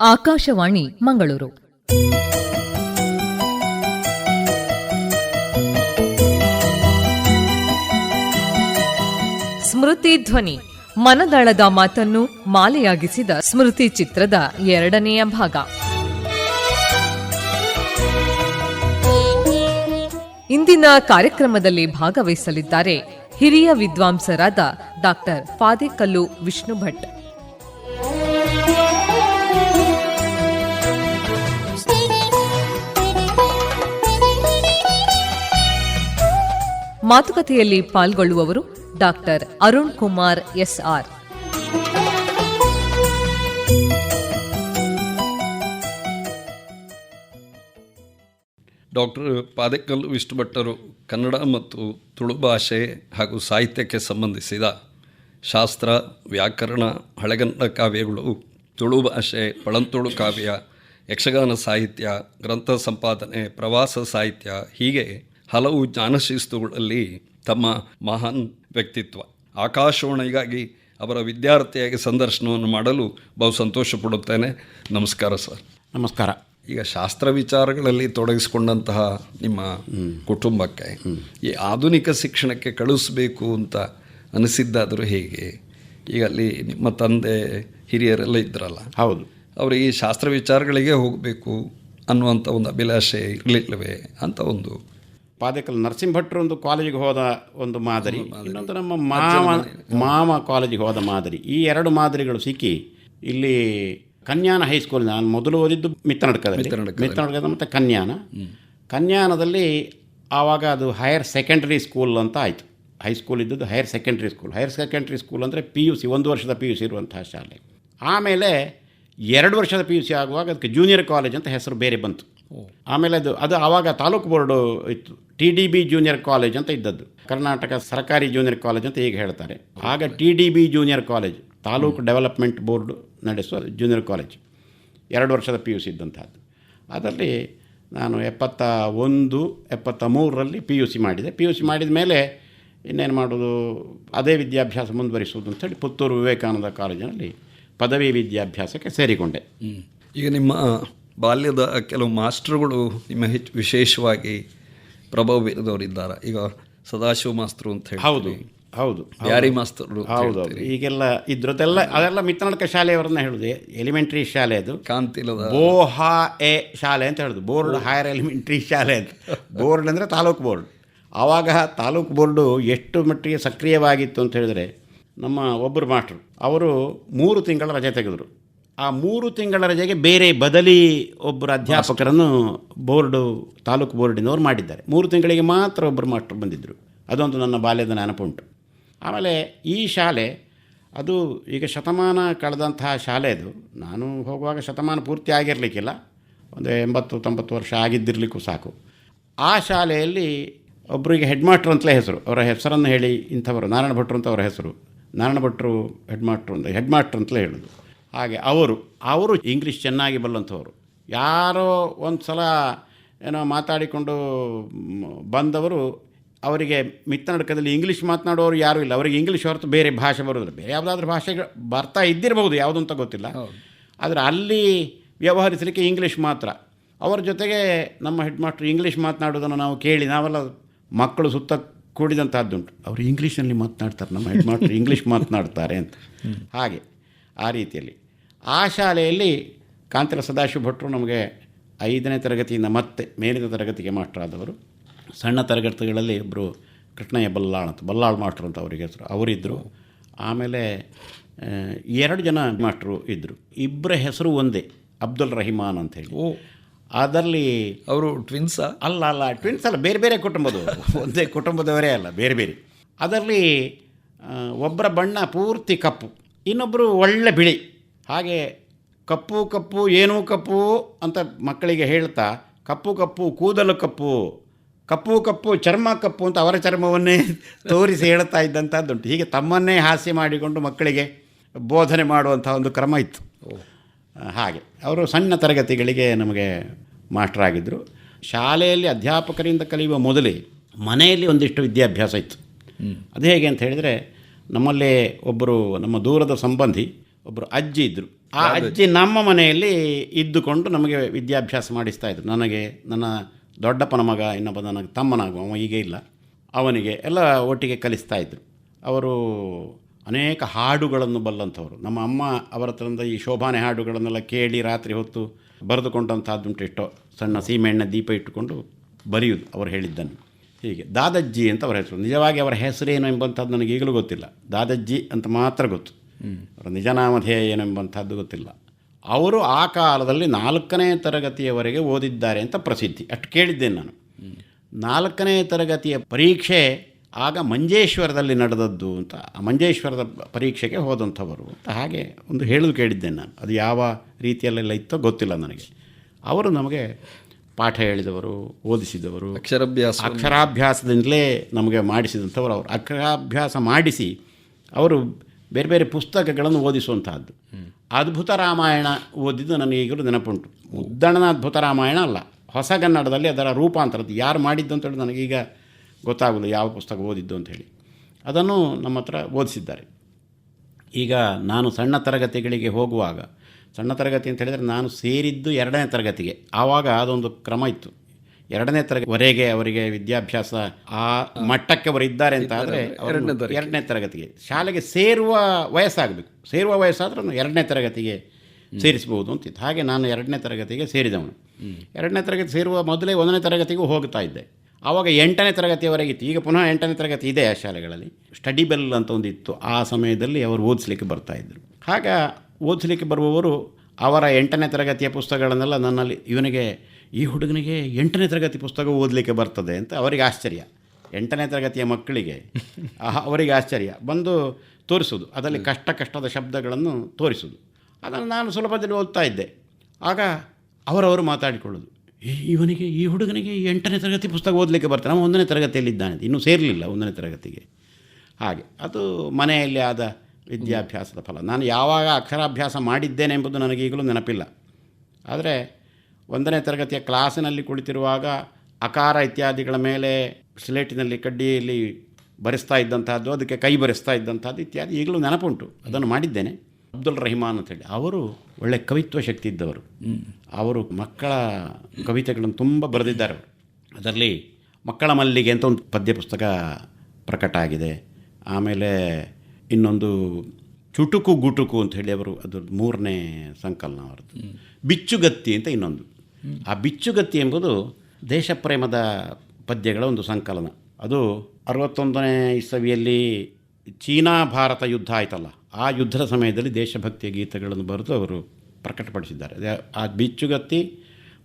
ಆಕಾಶವಾಣಿ ಮಂಗಳೂರು. ಸ್ಮೃತಿ ಧ್ವನಿ. ಮನದಾಳದ ಮಾತನ್ನು ಮಾಲೆಯಾಗಿಸಿದ ಸ್ಮೃತಿ ಚಿತ್ರದ ಎರಡನೆಯ ಭಾಗ. ಇಂದಿನ ಕಾರ್ಯಕ್ರಮದಲ್ಲಿ ಭಾಗವಹಿಸಲಿದ್ದಾರೆ ಹಿರಿಯ ವಿದ್ವಾಂಸರಾದ ಡಾಕ್ಟರ್ ಫಾದೆಕಲ್ಲು ವಿಷ್ಣು ಭಟ್ ಮಾತುಕತೆಯಲ್ಲಿ ಪಾಲ್ಗೊಳ್ಳುವವರು doctor Arun Kumar S R. Doctor Padekal Vishnu ಭಟ್ಟರು ಕನ್ನಡ ಮತ್ತು ತುಳು ಭಾಷೆ ಹಾಗೂ ಸಾಹಿತ್ಯಕ್ಕೆ ಸಂಬಂಧಿಸಿದ ಶಾಸ್ತ್ರ, ವ್ಯಾಕರಣ, ಹಳೆಗನ್ನಡ ಕಾವ್ಯಗಳು, ತುಳು ಭಾಷೆ, ಪಳಂತುಳು ಕಾವ್ಯ, ಯಕ್ಷಗಾನ ಸಾಹಿತ್ಯ, ಗ್ರಂಥ ಸಂಪಾದನೆ, ಪ್ರವಾಸ ಸಾಹಿತ್ಯ ಹೀಗೆ ಹಲವು ಜ್ಞಾನಶಿಸ್ತುಗಳಲ್ಲಿ ತಮ್ಮ ಮಹಾನ್ ವ್ಯಕ್ತಿತ್ವ. ಆಕಾಶವಾಣಿಗಾಗಿ ಅವರ ವಿದ್ಯಾರ್ಥಿಯಾಗಿ ಸಂದರ್ಶನವನ್ನು ಮಾಡಲು ಬಹು ಸಂತೋಷ ಪಡುತ್ತೇನೆ ನಮಸ್ಕಾರ ಸರ್. ನಮಸ್ಕಾರ. ಈಗ ಶಾಸ್ತ್ರ ವಿಚಾರಗಳಲ್ಲಿ ತೊಡಗಿಸಿಕೊಂಡಂತಹ ನಿಮ್ಮ ಕುಟುಂಬಕ್ಕೆ ಈ ಆಧುನಿಕ ಶಿಕ್ಷಣಕ್ಕೆ ಕಳಿಸ್ಬೇಕು ಅಂತ ಅನಿಸಿದ್ದಾದರೂ ಹೇಗೆ? ಈಗ ಅಲ್ಲಿ ನಿಮ್ಮ ತಂದೆ ಹಿರಿಯರೆಲ್ಲ ಇದ್ರಲ್ಲ. ಹೌದು. ಅವರು ಈ ಶಾಸ್ತ್ರ ವಿಚಾರಗಳಿಗೆ ಹೋಗಬೇಕು ಅನ್ನುವಂಥ ಒಂದು ಅಭಿಲಾಷೆ ಇರಲಿಲ್ಲವೇ ಅಂತ ಒಂದು ಪಾದಕಲ್ ನರಸಿಂಹಟ್ರು ಒಂದು ಕಾಲೇಜಿಗೆ ಹೋದ ಒಂದು ಮಾದರಿ. ಇನ್ನೊಂದು ನಮ್ಮ ಮಾವ ಮಾವ ಕಾಲೇಜಿಗೆ ಹೋದ ಮಾದರಿ. ಈ ಎರಡು ಮಾದರಿಗಳು ಸಿಕ್ಕಿ ಇಲ್ಲಿ ಕನ್ಯಾನ ಹೈಸ್ಕೂಲ್ ನಾನು ಮೊದಲು ಓದಿದ್ದು ಮಿತ್ರನಡ್ಕದಲ್ಲಿ ಮಿತ್ರನಡ್ಕದ ಮತ್ತು ಕನ್ಯಾನ. ಕನ್ಯಾನದಲ್ಲಿ ಆವಾಗ ಅದು ಹೈಯರ್ ಸೆಕೆಂಡ್ರಿ ಸ್ಕೂಲ್ ಅಂತ ಆಯಿತು. ಹೈಸ್ಕೂಲ್ ಇದ್ದದ್ದು higher secondary school higher secondary school ಅಂದರೆ ಪಿ ಯು ಸಿ ಒಂದು ವರ್ಷದ ಪಿ ಯು ಸಿ ಇರುವಂತಹ ಶಾಲೆ. ಆಮೇಲೆ ಎರಡು ವರ್ಷದ ಪಿ ಯು ಸಿ ಆಗುವಾಗ ಅದಕ್ಕೆ ಜೂನಿಯರ್ ಕಾಲೇಜ್ ಅಂತ ಹೆಸರು ಬೇರೆ ಬಂತು. ಆಮೇಲೆ ಅದು ಅದು ಆವಾಗ ತಾಲೂಕು ಬೋರ್ಡು ಇತ್ತು. T D B junior college ಅಂತ ಇದ್ದದ್ದು. ಕರ್ನಾಟಕ ಸರ್ಕಾರಿ ಜೂನಿಯರ್ ಕಾಲೇಜ್ ಅಂತ ಈಗ ಹೇಳ್ತಾರೆ. ಆಗ T D B junior college, taluk development board ನಡೆಸುವ ಜೂನಿಯರ್ ಕಾಲೇಜ್. ಎರಡು ವರ್ಷದ ಪಿ ಯು ಸಿ ಇದ್ದಂಥದ್ದು ಅದರಲ್ಲಿ ನಾನು ಎಪ್ಪತ್ತ ಒಂದು, ಎಪ್ಪತ್ತ ಮೂರರಲ್ಲಿ ಪಿ ಯು ಸಿ ಮಾಡಿದೆ. ಪಿ ಯು ಸಿ ಮಾಡಿದ ಮೇಲೆ ಇನ್ನೇನು ಮಾಡೋದು? ಅದೇ ವಿದ್ಯಾಭ್ಯಾಸ ಮುಂದುವರಿಸುವುದು ಅಂತೇಳಿ ಪುತ್ತೂರು ವಿವೇಕಾನಂದ ಕಾಲೇಜಿನಲ್ಲಿ ಪದವಿ ವಿದ್ಯಾಭ್ಯಾಸಕ್ಕೆ ಸೇರಿಕೊಂಡೆ. ಈಗ ನಿಮ್ಮ ಬಾಲ್ಯದ ಕೆಲವು ಮಾಸ್ಟರ್ಗಳು ನಿಮ್ಮ ಹೆಚ್ಚು ವಿಶೇಷವಾಗಿ ಪ್ರಭಾವ ಬೀರಿದವರಿದ್ದಾರೆ ಈಗ ಸದಾಶಿವ ಮಾಸ್ತರು ಅಂತ ಹೇಳಿ ಹೌದು ಹೌದು ಯಾರಿ ಮಾಸ್ತರು ಹೌದು. ಈಗೆಲ್ಲ ಇದ್ರದ್ದೆಲ್ಲ ಅದೆಲ್ಲ ಮಿತ್ರನಾಟಕ ಶಾಲೆಯವರನ್ನ ಹೇಳುದು ಎಲಿಮೆಂಟ್ರಿ ಶಾಲೆ ಅದು. ಕಾಂತಿಲದ ಬೋಹಾ ಎ ಶಾಲೆ ಅಂತ ಹೇಳುದು. ಬೋರ್ಡ್ ಹೈಯರ್ ಎಲಿಮೆಂಟ್ರಿ ಶಾಲೆ ಅಂತ ಬೋರ್ಡ್ ಅಂದರೆ ತಾಲೂಕು ಬೋರ್ಡ್. ಆವಾಗ ತಾಲೂಕು ಬೋರ್ಡು ಎಷ್ಟು ಮಟ್ಟಿಗೆ ಸಕ್ರಿಯವಾಗಿತ್ತು ಅಂತ ಹೇಳಿದ್ರೆ ನಮ್ಮ ಒಬ್ಬರು ಮಾಸ್ಟ್ರು ಅವರು ಮೂರು ತಿಂಗಳ ರಜೆ ತೆಗೆದರು. ಆ ಮೂರು ತಿಂಗಳ ರಜೆಗೆ ಬೇರೆ ಬದಲಿ ಒಬ್ಬರು ಅಧ್ಯಾಪಕರನ್ನು ಬೋರ್ಡು, ತಾಲೂಕು ಬೋರ್ಡಿನವರು ಮಾಡಿದ್ದಾರೆ. ಮೂರು ತಿಂಗಳಿಗೆ ಮಾತ್ರ ಒಬ್ಬರು ಮಾಸ್ಟರ್ ಬಂದಿದ್ದರು. ಅದೊಂದು ನನ್ನ ಬಾಲ್ಯದ ನೆನಪುಂಟು ಆಮೇಲೆ ಈ ಶಾಲೆ, ಅದು ಈಗ ಶತಮಾನ ಕಳೆದಂತಹ ಶಾಲೆ ಅದು. ನಾನು ಹೋಗುವಾಗ ಶತಮಾನ ಪೂರ್ತಿ ಆಗಿರಲಿಕ್ಕಿಲ್ಲ. ಒಂದು ಎಂಬತ್ತು, ತೊಂಬತ್ತು ವರ್ಷ ಆಗಿದ್ದಿರಲಿಕ್ಕೂ ಸಾಕು. ಆ ಶಾಲೆಯಲ್ಲಿ ಒಬ್ಬರಿಗೆ ಹೆಡ್ ಮಾಸ್ಟ್ರು ಅಂತಲೇ ಹೆಸರು. ಅವರ ಹೆಸರನ್ನು ಹೇಳಿ ಇಂಥವರು, ನಾರಾಯಣ ಭಟ್ರು ಅಂತ ಅವರ ಹೆಸರು. ನಾರಾಯಣ ಭಟ್ರು ಹೆಡ್ ಮಾಸ್ಟ್ರು ಅಂತ ಹೆಡ್ ಮಾಸ್ಟ್ರು ಅಂತಲೇ ಹೇಳೋದು. ಹಾಗೆ ಅವರು ಅವರು ಇಂಗ್ಲೀಷ್ ಚೆನ್ನಾಗಿ ಬಲ್ಲಂಥವ್ರು. ಯಾರೋ ಒಂದು ಸಲ ಏನೋ ಮಾತಾಡಿಕೊಂಡು ಬಂದವರು ಅವರಿಗೆ ಮಿತ್ತನಡಕದಲ್ಲಿ ಇಂಗ್ಲೀಷ್ ಮಾತನಾಡೋರು ಯಾರೂ ಇಲ್ಲ. ಅವರಿಗೆ ಇಂಗ್ಲೀಷ್ ಹೊರತು ಬೇರೆ ಭಾಷೆ ಬರೋದಿಲ್ಲ. ಬೇರೆ ಯಾವುದಾದ್ರೂ ಭಾಷೆಗಳು ಬರ್ತಾ ಇದ್ದಿರಬಹುದು ಯಾವುದು ಅಂತ ಗೊತ್ತಿಲ್ಲ. ಆದರೆ ಅಲ್ಲಿ ವ್ಯವಹರಿಸಲಿಕ್ಕೆ ಇಂಗ್ಲೀಷ್ ಮಾತ್ರ. ಅವರ ಜೊತೆಗೆ ನಮ್ಮ ಹೆಡ್ ಮಾಸ್ಟರ್ ಇಂಗ್ಲೀಷ್ ಮಾತನಾಡೋದನ್ನು ನಾವು ಕೇಳಿ ನಾವೆಲ್ಲ ಮಕ್ಕಳು ಸುತ್ತ ಕೂಡಿದಂಥದ್ದುಂಟು ಅವರು ಇಂಗ್ಲೀಷಲ್ಲಿ ಮಾತನಾಡ್ತಾರೆ ನಮ್ಮ ಹೆಡ್ ಮಾಸ್ಟರ್ ಇಂಗ್ಲೀಷ್ ಮಾತನಾಡ್ತಾರೆ ಅಂತ. ಹಾಗೆ. ರೀತಿಯಲ್ಲಿ. ಆ ಶಾಲೆಯಲ್ಲಿ ಕಾಂತರ ಸದಾಶಿವ ಭಟ್ರು ನಮಗೆ ಐದನೇ ತರಗತಿಯಿಂದ ಮತ್ತೆ ಮೇಲಿನ ತರಗತಿಗೆ ಮಾಸ್ಟರ್ ಆದವರು. ಸಣ್ಣ ತರಗತಿಗಳಲ್ಲಿ ಒಬ್ಬರು ಕೃಷ್ಣಯ್ಯ ಬಲ್ಲಾಳ್ ಅಂತ ಬಲ್ಲಾಳ್ ಮಾಸ್ಟ್ರು ಅಂತ ಅವರಿಗೆ ಹೆಸರು. ಅವರಿದ್ದರು ಆಮೇಲೆ ಆ, ಎರಡು ಜನ ಮಾಸ್ಟ್ರು ಇದ್ದರು ಇಬ್ಬರ ಹೆಸರು ಒಂದೇ ಅಬ್ದುಲ್ ರಹಿಮಾನ್ ಅಂತ ಹೇಳಿ. ಅದರಲ್ಲಿ ಅವರು ಟ್ವಿನ್ಸ್ ಅಲ್ಲ ಅಲ್ಲ ಟ್ವಿನ್ಸ್ ಅಲ್ಲ ಬೇರೆ ಬೇರೆ ಕುಟುಂಬದವರು. ಒಂದೇ ಕುಟುಂಬದವರೇ ಅಲ್ಲ ಬೇರೆ ಬೇರೆ. ಅದರಲ್ಲಿ ಒಬ್ಬರ ಬಣ್ಣ ಪೂರ್ತಿ ಕಪ್ಪು. ಇನ್ನೊಬ್ಬರು ಒಳ್ಳೆ ಬಿಳಿ. ಹಾಗೆ ಕಪ್ಪು ಕಪ್ಪು ಏನೂ ಕಪ್ಪು ಅಂತ ಮಕ್ಕಳಿಗೆ ಹೇಳ್ತಾ ಕಪ್ಪು ಕಪ್ಪು ಕೂದಲು ಕಪ್ಪು ಕಪ್ಪು ಕಪ್ಪು ಚರ್ಮ ಕಪ್ಪು ಅಂತ ಅವರ ಚರ್ಮವನ್ನೇ ತೋರಿಸಿ ಹೇಳ್ತಾ ಇದ್ದಂಥದ್ದುಂಟು ಹೀಗೆ ತಮ್ಮನ್ನೇ ಹಾಸ್ಯ ಮಾಡಿಕೊಂಡು ಮಕ್ಕಳಿಗೆ ಬೋಧನೆ ಮಾಡುವಂಥ ಒಂದು ಕ್ರಮ ಇತ್ತು. ಹಾಗೆ. ಅವರು ಸಣ್ಣ ತರಗತಿಗಳಿಗೆ ನಮಗೆ ಮಾಸ್ಟರ್ ಆಗಿದ್ದರು ಶಾಲೆಯಲ್ಲಿ ಅಧ್ಯಾಪಕರಿಂದ ಕಲಿಯುವ ಮೊದಲೇ ಮನೆಯಲ್ಲಿ ಒಂದಿಷ್ಟು ವಿದ್ಯಾಭ್ಯಾಸ ಇತ್ತು. ಅದು ಹೇಗೆ ಅಂತ ಹೇಳಿದರೆ ನಮ್ಮಲ್ಲೇ ಒಬ್ಬರು ನಮ್ಮ ದೂರದ ಸಂಬಂಧಿ ಒಬ್ಬರು ಅಜ್ಜಿ ಇದ್ದರು ಆ ಅಜ್ಜಿ ನಮ್ಮ ಮನೆಯಲ್ಲಿ ಇದ್ದುಕೊಂಡು ನಮಗೆ ವಿದ್ಯಾಭ್ಯಾಸ ಮಾಡಿಸ್ತಾ ಇದ್ರು. ನನಗೆ ನನ್ನ ದೊಡ್ಡಪ್ಪನ ಮಗ ಇನ್ನೊಬ್ಬ ನನಗೆ ತಮ್ಮನಾಗುವ ಅವ ಈಗ ಇಲ್ಲ. ಅವನಿಗೆ ಎಲ್ಲ ಒಟ್ಟಿಗೆ ಕಲಿಸ್ತಾ ಇದ್ದರು ಅವರು ಅನೇಕ ಹಾಡುಗಳನ್ನು ಬಲ್ಲಂಥವ್ರು. ನಮ್ಮ ಅಮ್ಮ ಅವರ ಹತ್ರಿಂದ ಈ ಶೋಭಾನೆ ಹಾಡುಗಳನ್ನೆಲ್ಲ ಕೇಳಿ ರಾತ್ರಿ ಹೊತ್ತು ಬರೆದುಕೊಂಡಂಥದ್ದುಂಟು ಇಷ್ಟೋ ಸಣ್ಣ ಸೀಮೆಎಣ್ಣೆ ದೀಪ ಇಟ್ಟುಕೊಂಡು ಬರೆಯುವುದು ಅವರು ಹೇಳಿದ್ದನ್ನು. ಹೀಗೆ. ದಾದಜ್ಜಿ ಅಂತ ಅವರ ಹೆಸರು. ನಿಜವಾಗಿ ಅವರ ಹೆಸರೇನು ಎಂಬಂಥದ್ದು ನನಗೆ ಈಗಲೂ ಗೊತ್ತಿಲ್ಲ. ದಾದಜ್ಜಿ ಅಂತ ಮಾತ್ರ ಗೊತ್ತು. ಅವರ ನಿಜನಾಮಧೇಯ ಏನು ಎಂಬಂಥದ್ದು ಗೊತ್ತಿಲ್ಲ. ಅವರು ಆ ಕಾಲದಲ್ಲಿ ನಾಲ್ಕನೇ ತರಗತಿಯವರೆಗೆ ಓದಿದ್ದಾರೆ ಅಂತ ಪ್ರಸಿದ್ಧಿ. ಅಷ್ಟು ಕೇಳಿದ್ದೇನೆ ನಾನು. ನಾಲ್ಕನೇ ತರಗತಿಯ ಪರೀಕ್ಷೆ ಆಗ ಮಂಜೇಶ್ವರದಲ್ಲಿ ನಡೆದದ್ದು ಅಂತ ಆ ಮಂಜೇಶ್ವರದ ಪರೀಕ್ಷೆಗೆ ಹೋದಂಥವರು ಅಂತ ಹಾಗೆ ಒಂದು ಹೇಳೋದು ಕೇಳಿದ್ದೇನೆ ನಾನು. ಅದು ಯಾವ ರೀತಿಯಲ್ಲೆಲ್ಲ ಇತ್ತೋ ಗೊತ್ತಿಲ್ಲ ನನಗೆ. ಅವರು ನಮಗೆ ಪಾಠ ಹೇಳಿದವರು ಓದಿಸಿದವರು ಅಕ್ಷರಾಭ್ಯಾಸ ಅಕ್ಷರಾಭ್ಯಾಸದಿಂದಲೇ ನಮಗೆ ಮಾಡಿಸಿದಂಥವ್ರು ಅವರು. ಅಕ್ಷರಾಭ್ಯಾಸ ಮಾಡಿಸಿ ಅವರು ಬೇರೆ ಬೇರೆ ಪುಸ್ತಕಗಳನ್ನು ಓದಿಸುವಂತಹದ್ದು. ಅದ್ಭುತ ರಾಮಾಯಣ ಓದಿದ್ದು ನನಗೆ ಈಗಲೂ ನೆನಪುಂಟು. ಉದ್ದಣನ ಅದ್ಭುತ ರಾಮಾಯಣ ಅಲ್ಲ. ಹೊಸ ಕನ್ನಡದಲ್ಲಿ ಅದರ ರೂಪಾಂತರದ್ದು. ಯಾರು ಮಾಡಿದ್ದು ಅಂತೇಳಿ ನನಗೀಗ ಗೊತ್ತಾಗಲ್ಲ ಯಾವ ಪುಸ್ತಕ ಓದಿದ್ದು ಅಂತ ಹೇಳಿ. ಅದನ್ನು ನಮ್ಮ ಹತ್ರ ಓದಿಸಿದ್ದಾರೆ. ಈಗ ನಾನು ಸಣ್ಣ ತರಗತಿಗಳಿಗೆ ಹೋಗುವಾಗ ಸಣ್ಣ ತರಗತಿ ಅಂತ ಹೇಳಿದರೆ ನಾನು ಸೇರಿದ್ದು ಎರಡನೇ ತರಗತಿಗೆ. ಆವಾಗ ಅದೊಂದು ಕ್ರಮ ಇತ್ತು. ಎರಡನೇ ತರಗತಿವರೆಗೆ ಅವರಿಗೆ ವಿದ್ಯಾಭ್ಯಾಸ ಆ ಮಟ್ಟಕ್ಕೆ ಅವರು ಇದ್ದಾರೆ ಅಂತ ಆದರೆ ಎರಡನೇ ತರಗತಿಗೆ. ಶಾಲೆಗೆ ಸೇರುವ ವಯಸ್ಸಾಗಬೇಕು. ಸೇರುವ ವಯಸ್ಸಾದ್ರೆ ಎರಡನೇ ತರಗತಿಗೆ ಸೇರಿಸ್ಬೋದು ಅಂತಿತ್ತು. ಹಾಗೆ ನಾನು ಎರಡನೇ ತರಗತಿಗೆ ಸೇರಿದವನು. ಎರಡನೇ ತರಗತಿ ಸೇರುವ ಮೊದಲೇ ಒಂದನೇ ತರಗತಿಗೂ ಹೋಗ್ತಾ ಇದ್ದೆ. ಆವಾಗ ಎಂಟನೇ ತರಗತಿಯವರೆಗೆ ಇತ್ತು. ಈಗ ಪುನಃ ಎಂಟನೇ ತರಗತಿ ಇದೆ ಆ ಶಾಲೆಗಳಲ್ಲಿ. ಸ್ಟಡಿ ಬೆಲ್ ಅಂತ ಒಂದು ಇತ್ತು ಆ ಸಮಯದಲ್ಲಿ ಅವರು ಓದಿಸ್ಲಿಕ್ಕೆ ಬರ್ತಾಯಿದ್ರು ಆಗ ಓದಿಸ್ಲಿಕ್ಕೆ ಬರುವವರು ಅವರ ಎಂಟನೇ ತರಗತಿಯ ಪುಸ್ತಕಗಳನ್ನೆಲ್ಲ ನನ್ನಲ್ಲಿ ಇವನಿಗೆ ಈ ಹುಡುಗನಿಗೆ ಎಂಟನೇ ತರಗತಿ ಪುಸ್ತಕ ಓದಲಿಕ್ಕೆ ಬರ್ತದೆ ಅಂತ ಅವರಿಗೆ ಆಶ್ಚರ್ಯ. ಎಂಟನೇ ತರಗತಿಯ ಮಕ್ಕಳಿಗೆ ಅವರಿಗೆ ಆಶ್ಚರ್ಯ. ಬಂದು ತೋರಿಸೋದು ಅದರಲ್ಲಿ ಕಷ್ಟ ಕಷ್ಟದ ಶಬ್ದಗಳನ್ನು ತೋರಿಸೋದು ಅದನ್ನು ನಾನು ಸುಲಭದಲ್ಲಿ ಓದ್ತಾ ಇದ್ದೆ. ಆಗ ಅವರವರು ಮಾತಾಡಿಕೊಳ್ಳೋದು "ಏ, ಇವನಿಗೆ ಈ ಹುಡುಗನಿಗೆ ಎಂಟನೇ ತರಗತಿ ಪುಸ್ತಕ ಓದಲಿಕ್ಕೆ ಬರ್ತಾನೆ ಅವನು ಒಂದನೇ ತರಗತಿಯಲ್ಲಿದ್ದಾನೆ ಇನ್ನೂ ಸೇರಲಿಲ್ಲ ಒಂದನೇ ತರಗತಿಗೆ. ಹಾಗೆ ಅದು ಮನೆಯಲ್ಲಿ ಆದ ವಿದ್ಯಾಭ್ಯಾಸದ ಫಲ. ನಾನು ಯಾವಾಗ ಅಕ್ಷರಾಭ್ಯಾಸ ಮಾಡಿದ್ದೇನೆ ಎಂಬುದು ನನಗೆ ಈಗಲೂ ನೆನಪಿಲ್ಲ. ಆದರೆ ಒಂದನೇ ತರಗತಿಯ ಕ್ಲಾಸಿನಲ್ಲಿ ಕುಳಿತಿರುವಾಗ ಅಕಾರ ಇತ್ಯಾದಿಗಳ ಮೇಲೆ ಸ್ಲೇಟಿನಲ್ಲಿ, ಕಡ್ಡಿಯಲ್ಲಿ ಬರೆಸ್ತಾ ಇದ್ದಂತಹದ್ದು, ಅದಕ್ಕೆ ಕೈ ಬರೆಸ್ತಾ ಇದ್ದಂಥದ್ದು ಇತ್ಯಾದಿ ಈಗಲೂ ನೆನಪುಂಟು. ಅದನ್ನು ಮಾಡಿದ್ದೇನೆ. ಅಬ್ದುಲ್ ರಹಿಮಾನ್ ಅಂತೇಳಿ ಅವರು ಒಳ್ಳೆ ಕವಿತ್ವ ಶಕ್ತಿ ಇದ್ದವರು. ಅವರು ಮಕ್ಕಳ ಕವಿತೆಗಳನ್ನು ತುಂಬ ಬರೆದಿದ್ದಾರೆ ಅವರು. ಅದರಲ್ಲಿ ಮಕ್ಕಳ ಮಲ್ಲಿಗೆ ಅಂತ ಒಂದು ಪದ್ಯ ಪುಸ್ತಕ ಪ್ರಕಟ ಆಗಿದೆ. ಆಮೇಲೆ ಇನ್ನೊಂದು ಚುಟುಕು ಗುಟುಕು ಅಂತ ಹೇಳಿ ಅವರು ಅದು ಮೂರನೇ ಸಂಕಲನ ಅವರದ್ದು. ಬಿಚ್ಚುಗತ್ತಿ ಅಂತ ಇನ್ನೊಂದು. ಆ ಬಿಚ್ಚುಗತ್ತಿ ಎಂಬುದು ದೇಶಪ್ರೇಮದ ಪದ್ಯಗಳ ಒಂದು ಸಂಕಲನ. ಅದು ಅರವತ್ತೊಂದನೇ ಇಸವಿಯಲ್ಲಿ ಚೀನಾ ಭಾರತ ಯುದ್ಧ ಆಯ್ತಲ್ಲ ಆ ಯುದ್ಧದ ಸಮಯದಲ್ಲಿ ದೇಶಭಕ್ತಿಯ ಗೀತೆಗಳನ್ನು ಬರೆದು ಅವರು ಪ್ರಕಟಪಡಿಸಿದ್ದಾರೆ. ಅದೇ- ಆ ಬಿಚ್ಚುಗತ್ತಿ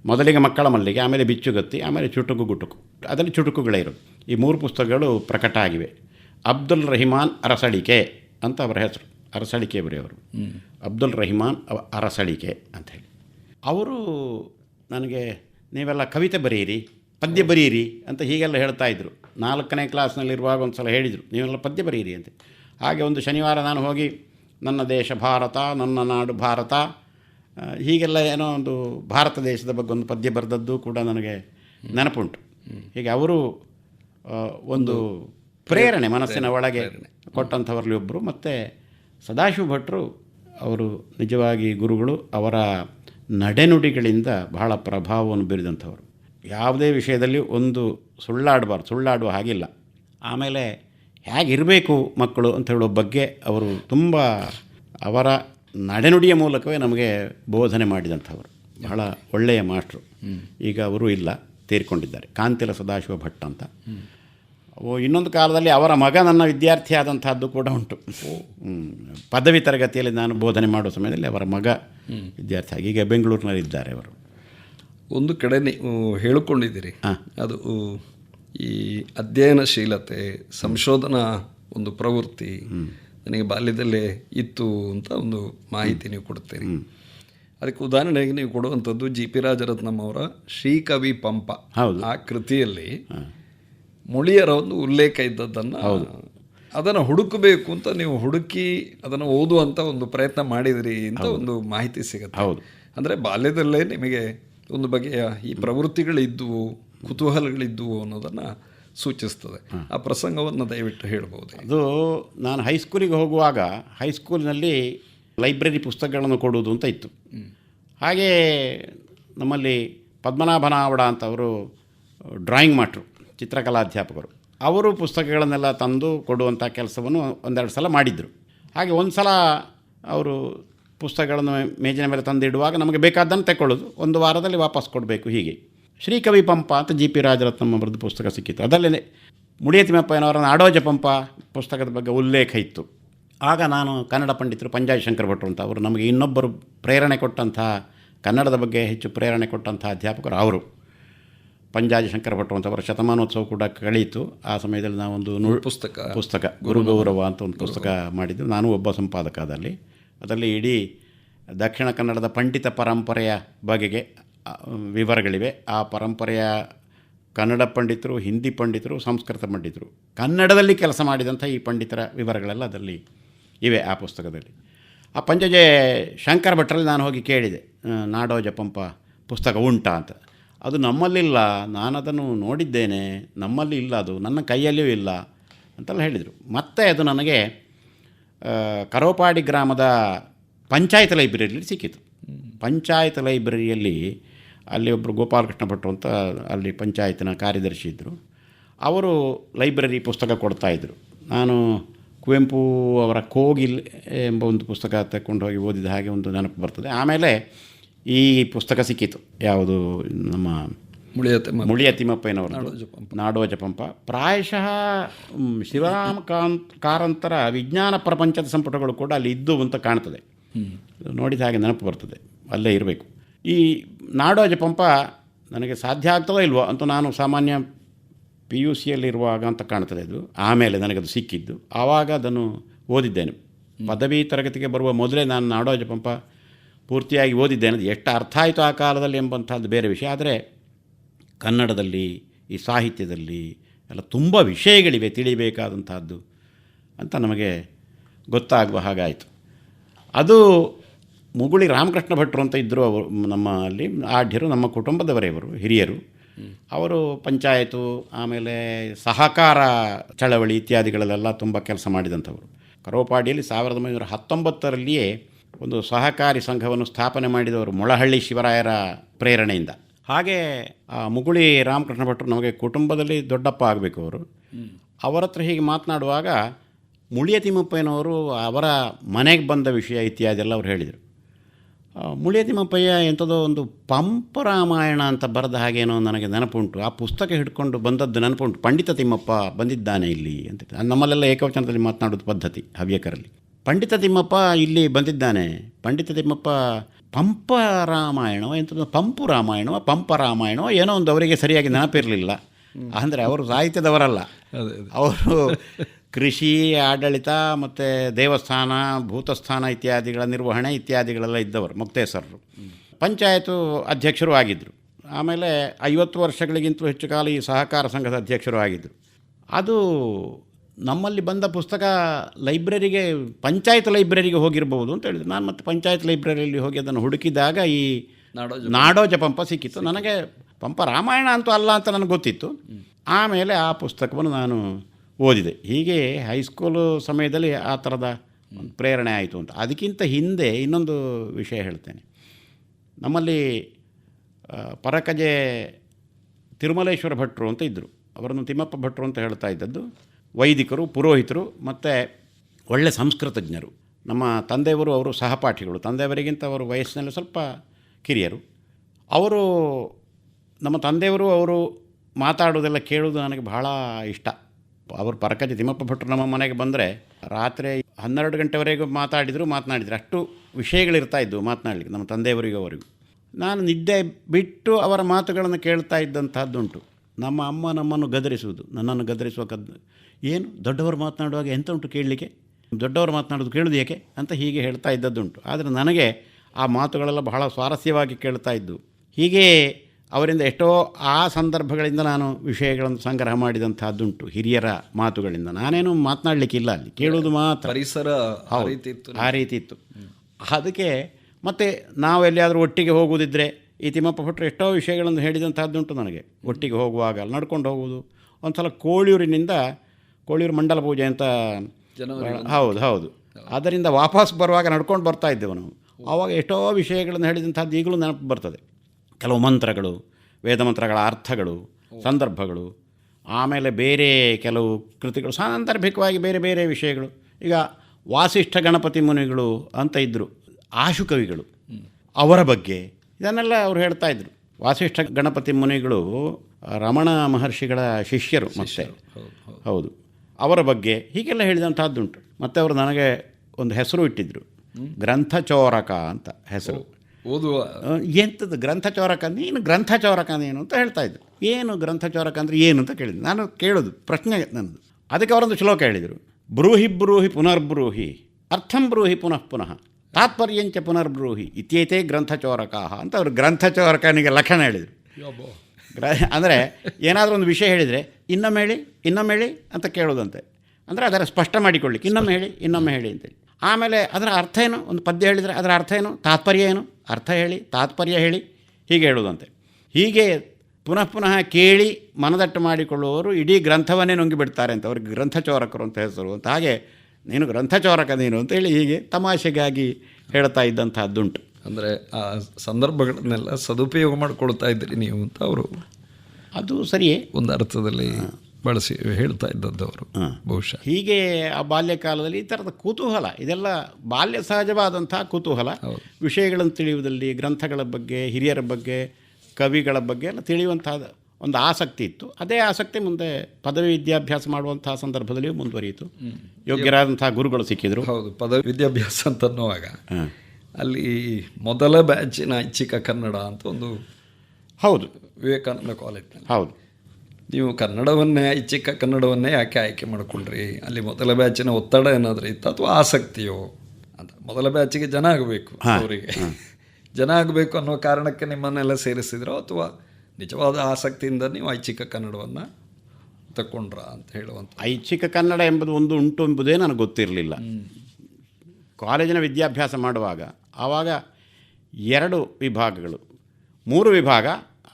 ಮೊದಲಿಗೆ ಮಕ್ಕಳ ಮಲ್ಲಿಗೆ ಆಮೇಲೆ ಬಿಚ್ಚುಗತ್ತಿ ಆಮೇಲೆ ಚುಟುಕು ಗುಟುಕು. ಅದರಲ್ಲಿ ಚುಟುಕುಗಳೇ ಇರೋದು. ಈ ಮೂರು ಪುಸ್ತಕಗಳು ಪ್ರಕಟ ಆಗಿವೆ. ಅಬ್ದುಲ್ ರಹಿಮಾನ್ ಅರಸಳಿಕೆ ಅಂತ ಅವರ ಹೆಸರು, ಅರಸಳಿಕೆ ಬರೆಯವರು ಅಬ್ದುಲ್ ರಹಿಮಾನ್ ಅಂತ ಹೇಳಿ. ಅವರು ನನಗೆ, ನೀವೆಲ್ಲ ಕವಿತೆ ಬರೆಯಿರಿ, ಪದ್ಯ ಬರೆಯಿರಿ ಅಂತ ಹೀಗೆಲ್ಲ ಹೇಳ್ತಾ ಇದ್ದರು ನಾಲ್ಕನೇ ಕ್ಲಾಸ್ನಲ್ಲಿರುವಾಗ ಒಂದು ಸಲ ಹೇಳಿದರು, ನೀವೆಲ್ಲ ಪದ್ಯ ಬರೀರಿ ಅಂತ. ಹಾಗೆ ಒಂದು ಶನಿವಾರ ನಾನು ಹೋಗಿ, ನನ್ನ ದೇಶ ಭಾರತ, ನನ್ನ ನಾಡು ಭಾರತ ಹೀಗೆಲ್ಲ ಏನೋ ಒಂದು ಭಾರತ ದೇಶದ ಬಗ್ಗೆ ಒಂದು ಪದ್ಯ ಬರೆದದ್ದು ಕೂಡ ನನಗೆ ನೆನಪುಂಟು. ಹೀಗೆ ಅವರು ಒಂದು ಪ್ರೇರಣೆ ಮನಸ್ಸಿನ ಒಳಗೆ ಕೊಟ್ಟಂಥವರಲ್ಲಿ ಒಬ್ಬರು ಮತ್ತು ಸದಾಶಿವ ಭಟ್ರು ಅವರು ನಿಜವಾಗಿ ಗುರುಗಳು ಅವರ ನಡೆನುಡಿಗಳಿಂದ ಬಹಳ ಪ್ರಭಾವವನ್ನು ಬೀರಿದಂಥವರು. ಯಾವುದೇ ವಿಷಯದಲ್ಲಿ ಒಂದು ಸುಳ್ಳಾಡಬಾರ್ದು ಸುಳ್ಳಾಡುವ ಹಾಗಿಲ್ಲ. ಆಮೇಲೆ ಹೇಗಿರಬೇಕು ಮಕ್ಕಳು ಅಂತ ಹೇಳೋ ಬಗ್ಗೆ ಅವರು ತುಂಬ ಅವರ ನಡೆನುಡಿಯ ಮೂಲಕವೇ ನಮಗೆ ಬೋಧನೆ ಮಾಡಿದಂಥವರು. ಬಹಳ ಒಳ್ಳೆಯ ಮಾಸ್ಟ್ರು. ಈಗ ಅವರು ಇಲ್ಲ ತೀರ್ಕೊಂಡಿದ್ದಾರೆ. ಕಾಂತಿಲ ಸದಾಶಿವ ಭಟ್ ಅಂತ. ಓ ಇನ್ನೊಂದು ಕಾಲದಲ್ಲಿ ಅವರ ಮಗ ನನ್ನ ವಿದ್ಯಾರ್ಥಿ ಆದಂತಹದ್ದು ಕೂಡ ಉಂಟು. ಪದವಿ ತರಗತಿಯಲ್ಲಿ ನಾನು ಬೋಧನೆ ಮಾಡುವ ಸಮಯದಲ್ಲಿ ಅವರ ಮಗ ವಿದ್ಯಾರ್ಥಿ ಆಗಿ ಈಗ ಬೆಂಗಳೂರಿನಲ್ಲಿದ್ದಾರೆ ಅವರು. ಒಂದು ಕಡೆ ನೀವು ಹೇಳಿಕೊಂಡಿದ್ದೀರಿ. ಅದು ಈ ಅಧ್ಯಯನಶೀಲತೆ ಸಂಶೋಧನಾ ಒಂದು ಪ್ರವೃತ್ತಿ ನನಗೆ ಬಾಲ್ಯದಲ್ಲೇ ಇತ್ತು ಅಂತ ಒಂದು ಮಾಹಿತಿ ನೀವು ಕೊಡ್ತೀರಿ ಅದಕ್ಕೆ ಉದಾಹರಣೆಗೆ ನೀವು ಕೊಡುವಂಥದ್ದು ಜಿ ಪಿ ರಾಜರತ್ನಂ ಅವರ ಶ್ರೀಕವಿ ಪಂಪ. ಹೌದು. ಆ ಕೃತಿಯಲ್ಲಿ ಮುಳಿಯರ ಒಂದು ಉಲ್ಲೇಖ ಇದ್ದದ್ದನ್ನು ಹೌದು. ಅದನ್ನು ಹುಡುಕಬೇಕು ಅಂತ ನೀವು ಹುಡುಕಿ ಅದನ್ನು ಓದುವಂಥ ಒಂದು ಪ್ರಯತ್ನ ಮಾಡಿದಿರಿ ಅಂತ ಒಂದು ಮಾಹಿತಿ ಸಿಗುತ್ತೆ. ಹೌದು. ಅಂದರೆ ಬಾಲ್ಯದಲ್ಲೇ ನಿಮಗೆ ಒಂದು ಬಗೆಯ ಈ ಪ್ರವೃತ್ತಿಗಳಿದ್ದುವು ಕುತೂಹಲಗಳಿದ್ದುವು ಅನ್ನೋದನ್ನು ಸೂಚಿಸ್ತದೆ. ಆ ಪ್ರಸಂಗವನ್ನು ದಯವಿಟ್ಟು ಹೇಳ್ಬೋದು. ಅದು ನಾನು ಹೈಸ್ಕೂಲಿಗೆ ಹೋಗುವಾಗ ಹೈಸ್ಕೂಲಿನಲ್ಲಿ ಲೈಬ್ರರಿ ಪುಸ್ತಕಗಳನ್ನು ಕೊಡುವುದು ಅಂತ ಇತ್ತು. ಹಾಗೇ ನಮ್ಮಲ್ಲಿ ಪದ್ಮನಾಭನಾವಡ ಅಂತವರು ಡ್ರಾಯಿಂಗ್ ಮಾಡ್ರು. ಚಿತ್ರಕಲಾಧ್ಯಾಪಕರು. ಅವರು ಪುಸ್ತಕಗಳನ್ನೆಲ್ಲ ತಂದು ಕೊಡುವಂಥ ಕೆಲಸವನ್ನು ಒಂದೆರಡು ಸಲ ಮಾಡಿದರು. ಹಾಗೆ ಒಂದು ಸಲ ಅವರು ಪುಸ್ತಕಗಳನ್ನು ಮೇಜಿನ ಮೇಲೆ ತಂದಿಡುವಾಗ ನಮಗೆ ಬೇಕಾದ್ದನ್ನು ತಗೊಳ್ಳೋದು ಒಂದು ವಾರದಲ್ಲಿ ವಾಪಸ್ ಕೊಡಬೇಕು ಹೀಗೆ. ಶ್ರೀಕವಿ ಪಂಪ ಅಂತ ಜಿ ಪಿ ರಾಜರತ್ನಮ್ಮ ಅವರದ್ದು ಪುಸ್ತಕ ಸಿಕ್ಕಿತ್ತು. ಅದರಲ್ಲಿ ಮುಡಿಯತಿಮ್ಮಪ್ಪನವರ ನಾಡೋಜ ಪಂಪ ಪುಸ್ತಕದ ಬಗ್ಗೆ ಉಲ್ಲೇಖ ಇತ್ತು. ಆಗ ನಾನು ಕನ್ನಡ ಪಂಡಿತರು ಪಂಜಾಬ್ ಶಂಕರ ಭಟ್ರು ಅಂತ ಅವರು ನಮಗೆ ಇನ್ನೊಬ್ಬರು ಪ್ರೇರಣೆ ಕೊಟ್ಟಂತಹ, ಕನ್ನಡದ ಬಗ್ಗೆ ಹೆಚ್ಚು ಪ್ರೇರಣೆ ಕೊಟ್ಟಂತಹ ಅಧ್ಯಾಪಕರು ಅವರು. ಪಂಜಾಜಿ ಶಂಕರ ಅವರ ಶತಮಾನೋತ್ಸವ ಕೂಡ ಕಳೀತು ಆ ಸಮಯದಲ್ಲಿ ನಾವೊಂದು ನು ಪುಸ್ತಕ. ಪುಸ್ತಕ ಗುರುಗೌರವ ಅಂತ ಒಂದು ಪುಸ್ತಕ ಮಾಡಿದ್ದು. ನಾನು ಒಬ್ಬ ಸಂಪಾದಕ ಅದರಲ್ಲಿ. ಅದರಲ್ಲಿ ಇಡೀ ದಕ್ಷಿಣ ಕನ್ನಡದ ಪಂಡಿತ ಪರಂಪರೆಯ ಬಗೆಗೆ ವಿವರಗಳಿವೆ. ಆ ಪರಂಪರೆಯ ಕನ್ನಡ ಪಂಡಿತರು ಹಿಂದಿ ಪಂಡಿತರು ಸಂಸ್ಕೃತ ಪಂಡಿತರು. ಕನ್ನಡದಲ್ಲಿ ಕೆಲಸ ಮಾಡಿದಂಥ ಈ ಪಂಡಿತರ ವಿವರಗಳೆಲ್ಲ ಅದರಲ್ಲಿ ಇವೆ ಆ ಪುಸ್ತಕದಲ್ಲಿ. ಆ ಪಂಜಜೆ ಶಂಕರ ಭಟ್ರಲ್ಲಿ ನಾನು ಹೋಗಿ ಕೇಳಿದೆ ನಾಡೋಜ ಪಂಪ ಪುಸ್ತಕ ಉಂಟಾ ಅಂತ. ಅದು ನಮ್ಮಲ್ಲಿಲ್ಲ ನಾನು ಅದನ್ನು ನೋಡಿದ್ದೇನೆ ನಮ್ಮಲ್ಲಿ ಇಲ್ಲ ಅದು ನನ್ನ ಕೈಯಲ್ಲಿಯೂ ಇಲ್ಲ ಅಂತೆಲ್ಲ ಹೇಳಿದರು. ಮತ್ತೆ ಅದು ನನಗೆ ಕರೋಪಾಡಿ ಗ್ರಾಮದ ಪಂಚಾಯತ್ ಲೈಬ್ರರಿಯಲ್ಲಿ ಸಿಕ್ಕಿತು. ಪಂಚಾಯತ್ ಲೈಬ್ರರಿಯಲ್ಲಿ ಅಲ್ಲಿ ಒಬ್ಬರು ಗೋಪಾಲಕೃಷ್ಣ ಭಟ್ರು ಅಂತ ಅಲ್ಲಿ ಪಂಚಾಯತಿನ ಕಾರ್ಯದರ್ಶಿ ಇದ್ದರು ಅವರು ಲೈಬ್ರರಿ ಪುಸ್ತಕ ಕೊಡ್ತಾಯಿದ್ರು ನಾನು ಕುವೆಂಪು ಅವರ ಕೋಗಿಲ್ ಎಂಬ ಒಂದು ಪುಸ್ತಕ ತಗೊಂಡು ಹೋಗಿ ಓದಿದ ಹಾಗೆ ಒಂದು ನೆನಪು ಬರ್ತದೆ. ಆಮೇಲೆ ಈ ಪುಸ್ತಕ ಸಿಕ್ಕಿತು. ಯಾವುದು? ನಮ್ಮ ಮುಳಿಯ ಮುಳಿಯ ತಿಮ್ಮಪ್ಪನವರು ನಾಡೋಜ ಪಂಪ. ಪ್ರಾಯಶಃ ಶಿವರಾಮ್ ಶಿವರಾಮ ಕಾಂತ್ ಕಾರಂತರ ವಿಜ್ಞಾನ ಪ್ರಪಂಚದ ಸಂಪುಟಗಳು ಕೂಡ ಅಲ್ಲಿ ಇದ್ದು ಅಂತ ಕಾಣ್ತದೆ. ನೋಡಿದ ಹಾಗೆ ನೆನಪು ಬರ್ತದೆ. ಅಲ್ಲೇ ಇರಬೇಕು. ಈ ನಾಡೋಜ ಪಂಪ ನನಗೆ ಸಾಧ್ಯ ಆಗ್ತದೋ ಇಲ್ವೋ ಅಂತ ನಾನು ಸಾಮಾನ್ಯ ಪಿ ಯು ಸಿಯಲ್ಲಿರುವಾಗ ಅಂತ ಕಾಣ್ತದೆ ಅದು. ಆಮೇಲೆ ನನಗದು ಸಿಕ್ಕಿದ್ದು. ಆವಾಗ ಅದನ್ನು ಓದಿದ್ದೇನೆ. ಪದವಿ ತರಗತಿಗೆ ಬರುವ ಮೊದಲೇ ನಾನು ನಾಡೋಜ ಪಂಪ ಪೂರ್ತಿಯಾಗಿ ಓದಿದ್ದೇನೆ ಅನ್ನೋದು ಎಷ್ಟು ಅರ್ಥ ಆಯಿತು ಆ ಕಾಲದಲ್ಲಿ ಎಂಬಂಥದ್ದು ಬೇರೆ ವಿಷಯ. ಆದರೆ ಕನ್ನಡದಲ್ಲಿ, ಈ ಸಾಹಿತ್ಯದಲ್ಲಿ ಎಲ್ಲ ತುಂಬ ವಿಷಯಗಳಿವೆ ತಿಳಿಬೇಕಾದಂಥದ್ದು ಅಂತ ನಮಗೆ ಗೊತ್ತಾಗುವ ಹಾಗಾಯಿತು ಅದು ಮುಗುಳಿ ರಾಮಕೃಷ್ಣ ಭಟ್ರು ಅಂತ ಇದ್ದರು ಅವರು ನಮ್ಮಲ್ಲಿ ಆಢ್ಯರು, ನಮ್ಮ ಕುಟುಂಬದವರೇ ಅವರು ಹಿರಿಯರು. ಅವರು ಪಂಚಾಯತು, ಆಮೇಲೆ ಸಹಕಾರ ಚಳವಳಿ ಇತ್ಯಾದಿಗಳಲ್ಲೆಲ್ಲ ತುಂಬ ಕೆಲಸ ಮಾಡಿದಂಥವರು. ಕರೋಪಾಡಿಯಲ್ಲಿ ಸಾವಿರದ ಒಂಬೈನೂರ ಹತ್ತೊಂಬತ್ತರಲ್ಲಿಯೇ ಒಂದು ಸಹಕಾರಿ ಸಂಘವನ್ನು ಸ್ಥಾಪನೆ ಮಾಡಿದವರು ಮೊಳಹಳ್ಳಿ ಶಿವರಾಯರ ಪ್ರೇರಣೆಯಿಂದ. ಹಾಗೆ ಆ ಮುಗುಳಿ ರಾಮಕೃಷ್ಣ ಭಟ್ರು ನಮಗೆ ಕುಟುಂಬದಲ್ಲಿ ದೊಡ್ಡಪ್ಪ ಆಗಬೇಕು ಅವರು. ಅವರ ಹತ್ರ ಹೀಗೆ ಮಾತನಾಡುವಾಗ ಮುಳಿಯ ತಿಮ್ಮಪ್ಪಯ್ಯನವರು ಅವರ ಮನೆಗೆ ಬಂದ ವಿಷಯ ಇತ್ಯಾದಿ ಎಲ್ಲ ಅವ್ರು ಹೇಳಿದರು. ಮುಳಿಯ ತಿಮ್ಮಪ್ಪಯ್ಯ ಎಂಥದೋ ಒಂದು ಪಂಪ ರಾಮಾಯಣ ಅಂತ ಬರೆದ ಹಾಗೇನೋ ನನಗೆ ನೆನಪುಂಟು ಆ ಪುಸ್ತಕ ಹಿಡ್ಕೊಂಡು ಬಂದದ್ದು ನೆನಪುಂಟು ಪಂಡಿತ ತಿಮ್ಮಪ್ಪ ಬಂದಿದ್ದಾನೆ ಇಲ್ಲಿ ಅಂತ. ನಮ್ಮಲ್ಲೆಲ್ಲ ಏಕವಚನದಲ್ಲಿ ಮಾತನಾಡೋದು ಪದ್ಧತಿ ಹವ್ಯಕರಲ್ಲಿ. ಪಂಡಿತ ತಿಮ್ಮಪ್ಪ ಇಲ್ಲಿ ಬಂದಿದ್ದಾನೆ. ಪಂಡಿತ ತಿಮ್ಮಪ್ಪ ಪಂಪ ರಾಮಾಯಣವೋ ಎಂಥದ್ದು ಪಂಪು ರಾಮಾಯಣವೋ ಪಂಪ ರಾಮಾಯಣವೋ ಏನೋ ಒಂದು ಅವರಿಗೆ ಸರಿಯಾಗಿ ನೆನಪಿರಲಿಲ್ಲ. ಅಂದರೆ ಅವರು ಸಾಹಿತ್ಯದವರಲ್ಲ. ಅವರು ಕೃಷಿ ಆಡಳಿತ ಮತ್ತು ದೇವಸ್ಥಾನ ಭೂತಸ್ಥಾನ ಇತ್ಯಾದಿಗಳ ನಿರ್ವಹಣೆ ಇತ್ಯಾದಿಗಳೆಲ್ಲ ಇದ್ದವರು ಮುಕ್ತೇಸರರು. ಪಂಚಾಯತು ಅಧ್ಯಕ್ಷರು ಆಗಿದ್ದರು ಆಮೇಲೆ ಐವತ್ತು ವರ್ಷಗಳಿಗಿಂತಲೂ ಹೆಚ್ಚು ಕಾಲ ಈ ಸಹಕಾರ ಸಂಘದ ಅಧ್ಯಕ್ಷರು ಆಗಿದ್ದರು ಅದು ನಮ್ಮಲ್ಲಿ ಬಂದ ಪುಸ್ತಕ ಲೈಬ್ರರಿಗೆ ಪಂಚಾಯತ್ ಲೈಬ್ರರಿಗೆ ಹೋಗಿರ್ಬೋದು ಅಂತ ಹೇಳಿದ್ರು. ನಾನು ಮತ್ತು ಪಂಚಾಯತ್ ಲೈಬ್ರರಿಯಲ್ಲಿ ಹೋಗಿ ಅದನ್ನು ಹುಡುಕಿದಾಗ ಈ ನಾಡೋಜ ನಾಡೋಜ ಪಂಪ ಸಿಕ್ಕಿತ್ತು. ನನಗೆ ಪಂಪ ರಾಮಾಯಣ ಅಂತೂ ಅಲ್ಲ ಅಂತ ನನಗೆ ಗೊತ್ತಿತ್ತು. ಆಮೇಲೆ ಆ ಪುಸ್ತಕವನ್ನು ನಾನು ಓದಿದೆ. ಹೀಗೆ ಹೈಸ್ಕೂಲು ಸಮಯದಲ್ಲಿ ಆ ಥರದ ಒಂದು ಪ್ರೇರಣೆ ಆಯಿತು ಅಂತ. ಅದಕ್ಕಿಂತ ಹಿಂದೆ ಇನ್ನೊಂದು ವಿಷಯ ಹೇಳ್ತೇನೆ. ನಮ್ಮಲ್ಲಿ ಪರಕಜೆ ತಿರುಮಲೇಶ್ವರ ಭಟ್ರು ಅಂತ ಇದ್ದರು ಅವರನ್ನು ತಿಮ್ಮಪ್ಪ ಭಟ್ರು ಅಂತ ಹೇಳ್ತಾ ಇದ್ದದ್ದು. ವೈದಿಕರು, ಪುರೋಹಿತರು, ಮತ್ತು ಒಳ್ಳೆ ಸಂಸ್ಕೃತಜ್ಞರು. ನಮ್ಮ ತಂದೆಯವರು ಅವರು ಸಹಪಾಠಿಗಳು. ತಂದೆಯವರಿಗಿಂತ ಅವರು ವಯಸ್ಸಿನಲ್ಲಿ ಸ್ವಲ್ಪ ಕಿರಿಯರು. ಅವರು, ನಮ್ಮ ತಂದೆಯವರು ಅವರು ಮಾತಾಡೋದೆಲ್ಲ ಕೇಳೋದು ನನಗೆ ಬಹಳ ಇಷ್ಟ. ಅವರು ಪರಕಜಿ ತಿಮ್ಮಪ್ಪ ಭಟ್ರು ನಮ್ಮ ಮನೆಗೆ ಬಂದರೆ ರಾತ್ರಿ ಹನ್ನೆರಡು ಗಂಟೆವರೆಗೂ ಮಾತಾಡಿದರು, ಮಾತನಾಡಿದರು. ಅಷ್ಟು ವಿಷಯಗಳಿರ್ತಾ ಇದ್ದವು ಮಾತನಾಡಲಿಕ್ಕೆ, ನಮ್ಮ ತಂದೆಯವರಿಗೂ ಅವರಿಗೂ. ನಾನು ನಿದ್ದೆ ಬಿಟ್ಟು ಅವರ ಮಾತುಗಳನ್ನು ಕೇಳ್ತಾ ಇದ್ದಂಥದ್ದುಂಟು ನಮ್ಮ ಅಮ್ಮ ನಮ್ಮನ್ನು ಗದರಿಸುವುದು, ನನ್ನನ್ನು ಗದರಿಸುವ ಕದ್ ಏನು? ದೊಡ್ಡವರು ಮಾತನಾಡುವಾಗ ಎಂತ ಉಂಟು ಕೇಳಲಿಕ್ಕೆ? ದೊಡ್ಡವರು ಮಾತನಾಡೋದು ಕೇಳೋದು ಏಕೆ ಅಂತ ಹೀಗೆ ಹೇಳ್ತಾ ಇದ್ದದ್ದುಂಟು. ಆದರೆ ನನಗೆ ಆ ಮಾತುಗಳೆಲ್ಲ ಬಹಳ ಸ್ವಾರಸ್ಯವಾಗಿ ಕೇಳ್ತಾ ಇದ್ದು. ಹೀಗೆ ಅವರಿಂದ ಎಷ್ಟೋ ಆ ಸಂದರ್ಭಗಳಿಂದ ನಾನು ವಿಷಯಗಳನ್ನು ಸಂಗ್ರಹ ಮಾಡಿದಂಥದ್ದುಂಟು ಹಿರಿಯರ ಮಾತುಗಳಿಂದ. ನಾನೇನು ಮಾತನಾಡಲಿಕ್ಕಿಲ್ಲ ಅಲ್ಲಿ. ಕೇಳುವುದು ಮಾತ್ರ. ಪರಿಸರ ಆ ರೀತಿ ಇತ್ತು. ಆ ರೀತಿ ಇತ್ತು. ಅದಕ್ಕೆ ಮತ್ತು ನಾವು ಎಲ್ಲಿಯಾದರೂ ಒಟ್ಟಿಗೆ ಹೋಗುವುದಿದ್ದರೆ ಈ ತಿಮ್ಮಪ್ಪ ಭಟ್ರು ಎಷ್ಟೋ ವಿಷಯಗಳನ್ನು ಹೇಳಿದಂಥದ್ದುಂಟು ನನಗೆ. ಒಟ್ಟಿಗೆ ಹೋಗುವಾಗ ಅಲ್ಲಿ ನಡ್ಕೊಂಡು ಹೋಗುವುದು. ಒಂದು ಸಲ ಕೋಳಿಯೂರಿನಿಂದ ಕೋಳಿಯೂರು ಮಂಡಲ ಪೂಜೆ ಅಂತ ಹೌದು ಹೌದು. ಆದ್ದರಿಂದ ವಾಪಸ್ ಬರುವಾಗ ನಡ್ಕೊಂಡು ಬರ್ತಾ ಇದ್ದೆವು ನಾವು. ಆವಾಗ ಎಷ್ಟೋ ವಿಷಯಗಳನ್ನು ಹೇಳಿದಂಥದ್ದು ಈಗಲೂ ನೆನಪು ಬರ್ತದೆ. ಕೆಲವು ಮಂತ್ರಗಳು ವೇದ ಮಂತ್ರಗಳ ಅರ್ಥಗಳು ಸಂದರ್ಭಗಳು ಆಮೇಲೆ ಬೇರೆ ಕೆಲವು ಕೃತಿಗಳು ಸಾಂದರ್ಭಿಕವಾಗಿ ಬೇರೆ ಬೇರೆ ವಿಷಯಗಳು. ಈಗ ವಾಸಿಷ್ಠ ಗಣಪತಿ ಮುನಿಗಳು ಅಂತ ಇದ್ದರು ಆಶು ಕವಿಗಳು ಅವರ ಬಗ್ಗೆ ಇದನ್ನೆಲ್ಲ ಅವರು ಹೇಳ್ತಾ ಇದ್ದರು ವಾಸಿಷ್ಠ ಗಣಪತಿ ಮುನಿಗಳು ರಮಣ ಮಹರ್ಷಿಗಳ ಶಿಷ್ಯರು ಮತ್ತೆ. ಹೌದು. ಅವರ ಬಗ್ಗೆ ಹೀಗೆಲ್ಲ ಹೇಳಿದಂಥದ್ದುಂಟು. ಮತ್ತು ಅವರು ನನಗೆ ಒಂದು ಹೆಸರು ಇಟ್ಟಿದ್ದರು ಗ್ರಂಥಚೋರಕ ಅಂತ ಹೆಸರು. ಓದುವ ಎಂಥದ್ದು ಗ್ರಂಥಚೋರಕ ಏನು? ಗ್ರಂಥಚೋರಕ ಏನು ಅಂತ ಹೇಳ್ತಾ ಇದ್ರು. ಏನು ಗ್ರಂಥಚೋರಕ ಅಂದರೆ ಏನು ಅಂತ ಕೇಳಿದ್ರು. ನಾನು ಕೇಳೋದು ಪ್ರಶ್ನೆ ನನ್ನದು. ಅದಕ್ಕೆ ಅವರೊಂದು ಶ್ಲೋಕ ಹೇಳಿದರು. ಬ್ರೂಹಿ ಬ್ರೂಹಿ ಪುನರ್ಬ್ರೂಹಿ ಅರ್ಥಂ ಬ್ರೂಹಿ ಪುನಃ ಪುನಃ ತಾತ್ಪರ್ಯಂಚ ಪುನರ್ಬ್ರೂಹಿ ಇತ್ಯೇತೇ ಗ್ರಂಥಚೋರಕ ಅಂತ ಅವರು ಗ್ರಂಥಚೋರಕನಿಗೆ ಲಕ್ಷಣ ಹೇಳಿದರು. ಗ್ರ ಅಂದರೆ ಏನಾದರೂ ಒಂದು ವಿಷಯ ಹೇಳಿದರೆ ಇನ್ನೊಮ್ಮೆ ಹೇಳಿ ಇನ್ನೊಮ್ಮೆ ಹೇಳಿ ಅಂತ ಕೇಳೋದಂತೆ. ಅಂದರೆ ಅದರ ಸ್ಪಷ್ಟ ಮಾಡಿಕೊಳ್ಳಿಕ್ಕೆ. ಇನ್ನೊಮ್ಮೆ ಹೇಳಿ ಇನ್ನೊಮ್ಮೆ ಹೇಳಿ ಅಂತೇಳಿ ಆಮೇಲೆ ಅದರ ಅರ್ಥ ಏನು? ಒಂದು ಪದ್ಯ ಹೇಳಿದರೆ ಅದರ ಅರ್ಥ ಏನು? ತಾತ್ಪರ್ಯ ಏನು? ಅರ್ಥ ಹೇಳಿ, ತಾತ್ಪರ್ಯ ಹೇಳಿ, ಹೀಗೆ ಹೇಳೋದಂತೆ. ಹೀಗೆ ಪುನಃ ಪುನಃ ಕೇಳಿ ಮನದಟ್ಟು ಮಾಡಿಕೊಳ್ಳುವವರು ಇಡೀ ಗ್ರಂಥವನ್ನೇ ನುಂಗಿಬಿಡ್ತಾರೆ ಅಂತ, ಅವ್ರಿಗೆ ಗ್ರಂಥಚೋರಕರು ಅಂತ ಹೆಸರು ಅಂತ. ಹಾಗೆ ನೀನು ಗ್ರಂಥಚೋರಕ ನೀನು ಅಂತೇಳಿ ಹೀಗೆ ತಮಾಷೆಗಾಗಿ ಹೇಳ್ತಾ ಇದ್ದಂಥದ್ದುಂಟು ಅಂದರೆ ಆ ಸಂದರ್ಭಗಳನ್ನೆಲ್ಲ ಸದುಪಯೋಗ ಮಾಡ್ಕೊಳ್ತಾ ಇದ್ದೀರಿ ನೀವು ಅಂತ ಅವರು ಅದು ಸರಿಯೇ. ಒಂದು ಅರ್ಥದಲ್ಲಿ ಬಳಸಿ ಹೇಳ್ತಾ ಇದ್ದದ್ದು ಅವರು ಬಹುಶಃ. ಹೀಗೆ ಆ ಬಾಲ್ಯಕಾಲದಲ್ಲಿ ಈ ಥರದ ಕುತೂಹಲ ಇದೆಲ್ಲ ಬಾಲ್ಯ ಸಹಜವಾದಂತಹ ಕುತೂಹಲ. ವಿಷಯಗಳನ್ನು ತಿಳಿಯುವುದರಲ್ಲಿ ಗ್ರಂಥಗಳ ಬಗ್ಗೆ ಹಿರಿಯರ ಬಗ್ಗೆ ಕವಿಗಳ ಬಗ್ಗೆ ಎಲ್ಲ ತಿಳಿಯುವಂತಹ ಒಂದು ಆಸಕ್ತಿ ಇತ್ತು. ಅದೇ ಆಸಕ್ತಿ ಮುಂದೆ ಪದವಿ ವಿದ್ಯಾಭ್ಯಾಸ ಮಾಡುವಂತಹ ಸಂದರ್ಭದಲ್ಲಿಯೂ ಮುಂದುವರಿಯಿತು. ಯೋಗ್ಯರಾದಂತಹ ಗುರುಗಳು ಸಿಕ್ಕಿದ್ರು. ಹೌದು ಪದವಿ ವಿದ್ಯಾಭ್ಯಾಸ ಅಂತ ಅನ್ನುವಾಗ ಅಲ್ಲಿ ಮೊದಲ ಬ್ಯಾಚಿನ ಐಚ್ಛಿಕ ಕನ್ನಡ ಅಂತ ಒಂದು ಹೌದು. ವಿವೇಕಾನಂದ ಕಾಲೇಜ್ ಹೌದು ನೀವು ಕನ್ನಡವನ್ನೇ ಐಚ್ಛಿಕ ಕನ್ನಡವನ್ನೇ ಯಾಕೆ ಆಯ್ಕೆ ಮಾಡಿಕೊಂಡ್ರಿ? ಅಲ್ಲಿ ಮೊದಲ ಬ್ಯಾಚಿನ ಒತ್ತಡ ಏನಾದರೂ ಇತ್ತು ಅಥವಾ ಆಸಕ್ತಿಯೋ? ಅಂತ. ಮೊದಲ ಬ್ಯಾಚಿಗೆ ಜನ ಆಗಬೇಕು ಅವರಿಗೆ. ಜನ ಆಗಬೇಕು ಅನ್ನೋ ಕಾರಣಕ್ಕೆ ನಿಮ್ಮನ್ನೆಲ್ಲ ಸೇರಿಸಿದ್ರೋ ಅಥವಾ ನಿಜವಾದ ಆಸಕ್ತಿಯಿಂದ ನೀವು ಐಚ್ಛಿಕ ಕನ್ನಡವನ್ನು ತಗೊಂಡ್ರ ಅಂತ ಹೇಳುವಂಥ ಐಚ್ಛಿಕ ಕನ್ನಡ ಎಂಬುದು ಒಂದು ಉಂಟು ಎಂಬುದೇ ನನಗೆ ಗೊತ್ತಿರಲಿಲ್ಲ. ಕಾಲೇಜಿನ ವಿದ್ಯಾಭ್ಯಾಸ ಮಾಡುವಾಗ ಆವಾಗ ಎರಡು ವಿಭಾಗಗಳು. ಮೂರು ವಿಭಾಗ